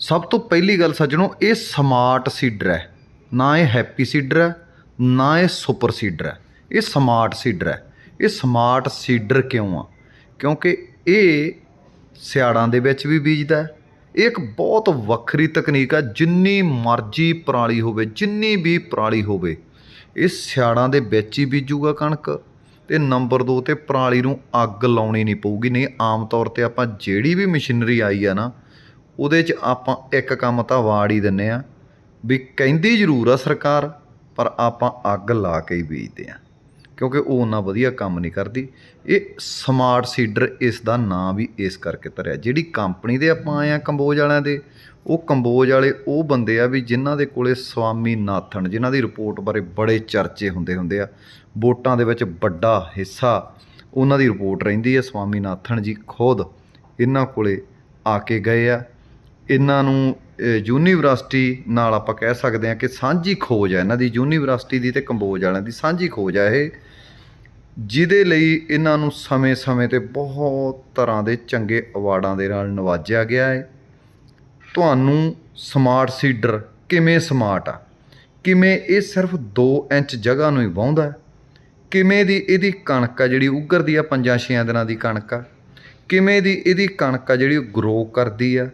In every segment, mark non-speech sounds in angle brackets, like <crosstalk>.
ਸਭ ਤੋਂ ਪਹਿਲੀ ਗੱਲ ਸੱਜਣੋ, ਇਹ ਸਮਾਰਟ ਸੀਡਰ ਹੈ। ਨਾ ਇਹ ਹੈਪੀ ਸੀਡਰ ਹੈ, ਨਾ ਇਹ ਸੁਪਰ ਸੀਡਰ ਹੈ। ਇਹ ਸਮਾਰਟ ਸੀਡਰ ਹੈ। ਇਹ ਸਮਾਰਟ ਸੀਡਰ ਕਿਉਂ ਆ? ਕਿਉਂਕਿ ਇਹ ਸਿਆੜਾਂ ਦੇ ਵਿੱਚ ਵੀ ਬੀਜਦਾ ਇਹ ਇੱਕ ਬਹੁਤ ਵੱਖਰੀ ਤਕਨੀਕ ਆ, ਜਿੰਨੀ ਮਰਜ਼ੀ ਪਰਾਲੀ ਹੋਵੇ, ਜਿੰਨੀ ਵੀ ਪਰਾਲੀ ਹੋਵੇ, ਇਹ ਸਿਆੜਾਂ ਦੇ ਵਿੱਚ ਹੀ ਬੀਜੂਗਾ ਕਣਕ। ਤੇ ਨੰਬਰ 2 ਤੇ ਪਰਾਲੀ ਨੂੰ ਅੱਗ ਲਾਉਣੀ ਨਹੀਂ ਪਊਗੀ। ਨਹੀਂ, ਆਮ ਤੌਰ ਤੇ ਆਪਾਂ ਜਿਹੜੀ ਵੀ ਮਸ਼ੀਨਰੀ ਆਈ ਆ ਨਾ ਉਹਦੇ 'ਚ ਆਪਾਂ ਇੱਕ ਕੰਮ ਤਾਂ ਵਾੜ ਹੀ ਦਿੰਨੇ ਆ ਵੀ ਕਹਿੰਦੀ ਜ਼ਰੂਰ ਆ ਸਰਕਾਰ, ਪਰ ਆਪਾਂ ਅੱਗ ਲਾ ਕੇ ਹੀ ਬੀਜਦੇ ਆ। ਕਿਉਂਕਿ ਉਹ ਉਹਨਾਂ ਵਧੀਆ ਕੰਮ ਨਹੀਂ ਕਰਦੀ। ਇਹ ਸਮਾਰਟ ਸੀਡਰ ਇਸ ਦਾ ਨਾਂ ਵੀ ਇਸ ਕਰਕੇ ਧਰਿਆ। ਜਿਹੜੀ ਕੰਪਨੀ ਦੇ ਆਪਾਂ ਆਏ ਆ ਕੰਬੋਜ ਵਾਲਿਆਂ ਦੇ, ਉਹ ਕੰਬੋਜ ਵਾਲੇ ਉਹ ਬੰਦੇ ਆ ਵੀ ਜਿਨ੍ਹਾਂ ਦੇ ਕੋਲੇ ਸਵਾਮੀ ਨਾਥਨ, ਜਿਨ੍ਹਾਂ ਦੀ ਰਿਪੋਰਟ ਬਾਰੇ ਬੜੇ ਚਰਚੇ ਹੁੰਦੇ ਹੁੰਦੇ ਆ। ਵੋਟਾਂ ਦੇ ਵਿੱਚ ਵੱਡਾ ਹਿੱਸਾ ਉਹਨਾਂ ਦੀ ਰਿਪੋਰਟ ਰਹਿੰਦੀ ਹੈ ਸਵਾਮੀ ਨਾਥਨ ਜੀ ਖੁਦ ਇਹਨਾਂ ਕੋਲੇ ਆ ਕੇ ਗਏ ਆ। ਇਹਨਾਂ ਨੂੰ ਯੂਨੀਵਰਸਿਟੀ ਨਾਲ ਆਪਾਂ ਕਹਿ ਸਕਦੇ ਹਾਂ ਕਿ ਸਾਂਝੀ ਖੋਜ ਹੈ। ਇਹਨਾਂ ਦੀ ਯੂਨੀਵਰਸਿਟੀ ਦੀ ਤੇ ਕੰਬੋਜ ਵਾਲਿਆਂ ਦੀ ਸਾਂਝੀ ਖੋਜ ਹੈ ਇਹ, ਜਿਹਦੇ ਲਈ ਇਹਨਾਂ ਨੂੰ ਸਮੇਂ-ਸਮੇਂ ਤੇ ਬਹੁਤ ਤਰ੍ਹਾਂ ਦੇ ਚੰਗੇ ਅਵਾਰਡਾਂ ਦੇ ਨਾਲ ਨਵਾਜਿਆ ਗਿਆ ਹੈ। ਤੁਹਾਨੂੰ ਸਮਾਰਟ ਸੀਡਰ ਕਿਵੇਂ ਸਮਾਰਟ ਆ? ਕਿਵੇਂ ਇਹ ਸਿਰਫ 2 ਇੰਚ ਜਗ੍ਹਾ ਨੂੰ ਹੀ ਵਾਹੁੰਦਾ ਕਿਵੇਂ ਦੀ ਇਹਦੀ ਕਣਕ ਆ ਜਿਹੜੀ ਉੱਗਰਦੀ ਆ 5-6 ਦਿਨਾਂ ਦੀ ਕਣਕ ਆ? ਕਿਵੇਂ ਦੀ ਇਹਦੀ ਕਣਕ ਆ ਜਿਹੜੀ ਗਰੋ ਕਰਦੀ ਆ?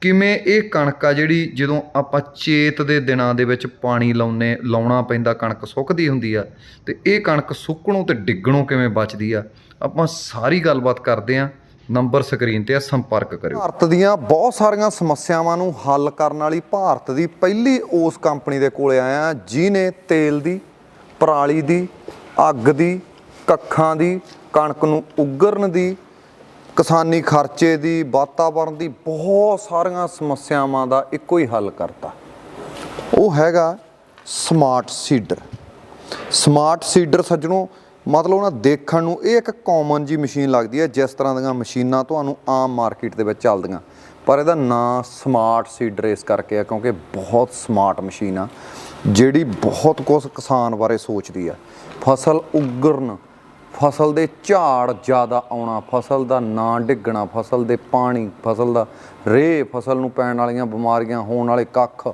ਕਿਵੇਂ ਇਹ ਕਣਕ ਆ ਜਿਹੜੀ ਜਦੋਂ ਆਪਾਂ ਚੇਤ ਦੇ ਦਿਨਾਂ ਦੇ ਵਿੱਚ ਪਾਣੀ ਲਾਉਨੇ, ਲਾਉਣਾ ਪੈਂਦਾ, ਕਣਕ ਸੁੱਕਦੀ ਹੁੰਦੀ ਆ, ਤੇ ਇਹ ਕਣਕ ਸੁੱਕਣੋਂ ਤੇ ਡਿੱਗਣੋਂ ਕਿਵੇਂ ਬਚਦੀ ਆ? ਆਪਾਂ ਸਾਰੀ ਗੱਲਬਾਤ ਕਰਦੇ ਆ, ਨੰਬਰ ਸਕਰੀਨ ਤੇ ਆ, ਸੰਪਰਕ ਕਰਿਓ। ਭਾਰਤ ਦੀਆਂ ਬਹੁਤ ਸਾਰੀਆਂ ਸਮੱਸਿਆਵਾਂ ਨੂੰ ਹੱਲ ਕਰਨ ਵਾਲੀ ਭਾਰਤ ਦੀ ਪਹਿਲੀ ਉਸ ਕੰਪਨੀ ਦੇ ਕੋਲੇ ਆਇਆ ਜਿਨੇ ਤੇਲ ਦੀ, ਪਰਾਲੀ ਦੀ, ਅੱਗ ਦੀ, ਕੱਖਾਂ ਦੀ, ਕਣਕ ਨੂੰ ਉਗਰਨ ਦੀ ਕਿਸਾਨੀ ਖਰਚੇ ਦੀ ਵਾਤਾਵਰਣ ਦੀ ਬਹੁਤ ਸਾਰੀਆਂ ਸਮੱਸਿਆਵਾਂ ਦਾ ਇੱਕੋ ਹੀ ਹੱਲ ਕਰਤਾ। ਉਹ ਹੈਗਾ ਸਮਾਰਟ ਸੀਡਰ ਸਮਾਰਟ ਸੀਡਰ ਸੱਜਣੋ, ਮਤਲਬ ਨਾ ਦੇਖਣ ਨੂੰ ਇਹ ਇੱਕ ਕਾਮਨ ਜੀ ਮਸ਼ੀਨ ਲੱਗਦੀ ਹੈ, ਜਿਸ ਤਰ੍ਹਾਂ ਦੀਆਂ ਮਸ਼ੀਨਾਂ ਤੁਹਾਨੂੰ ਆਮ ਮਾਰਕੀਟ ਦੇ ਵਿੱਚ ਚੱਲਦੀਆਂ। ਪਰ ਇਹਦਾ ਨਾਂ ਸਮਾਰਟ ਸੀਡਰ ਇਸ ਕਰਕੇ ਆ, ਕਿਉਂਕਿ ਬਹੁਤ ਸਮਾਰਟ ਮਸ਼ੀਨ ਆ, ਜਿਹੜੀ ਬਹੁਤ ਕੁਝ ਕਿਸਾਨ ਬਾਰੇ ਸੋਚਦੀ ਆ। ਫਸਲ ਉਗਰਨ ਫਸਲ ਦੇ ਝਾੜ ਜ਼ਿਆਦਾ ਆਉਣਾ ਫਸਲ ਦਾ ਨਾ ਡਿੱਗਣਾ ਫਸਲ ਦੇ ਪਾਣੀ ਫਸਲ ਦਾ ਰੇ ਫਸਲ ਨੂੰ ਪੈਣ ਵਾਲੀਆਂ ਬਿਮਾਰੀਆਂ ਹੋਣ ਵਾਲੇ ਕੱਖ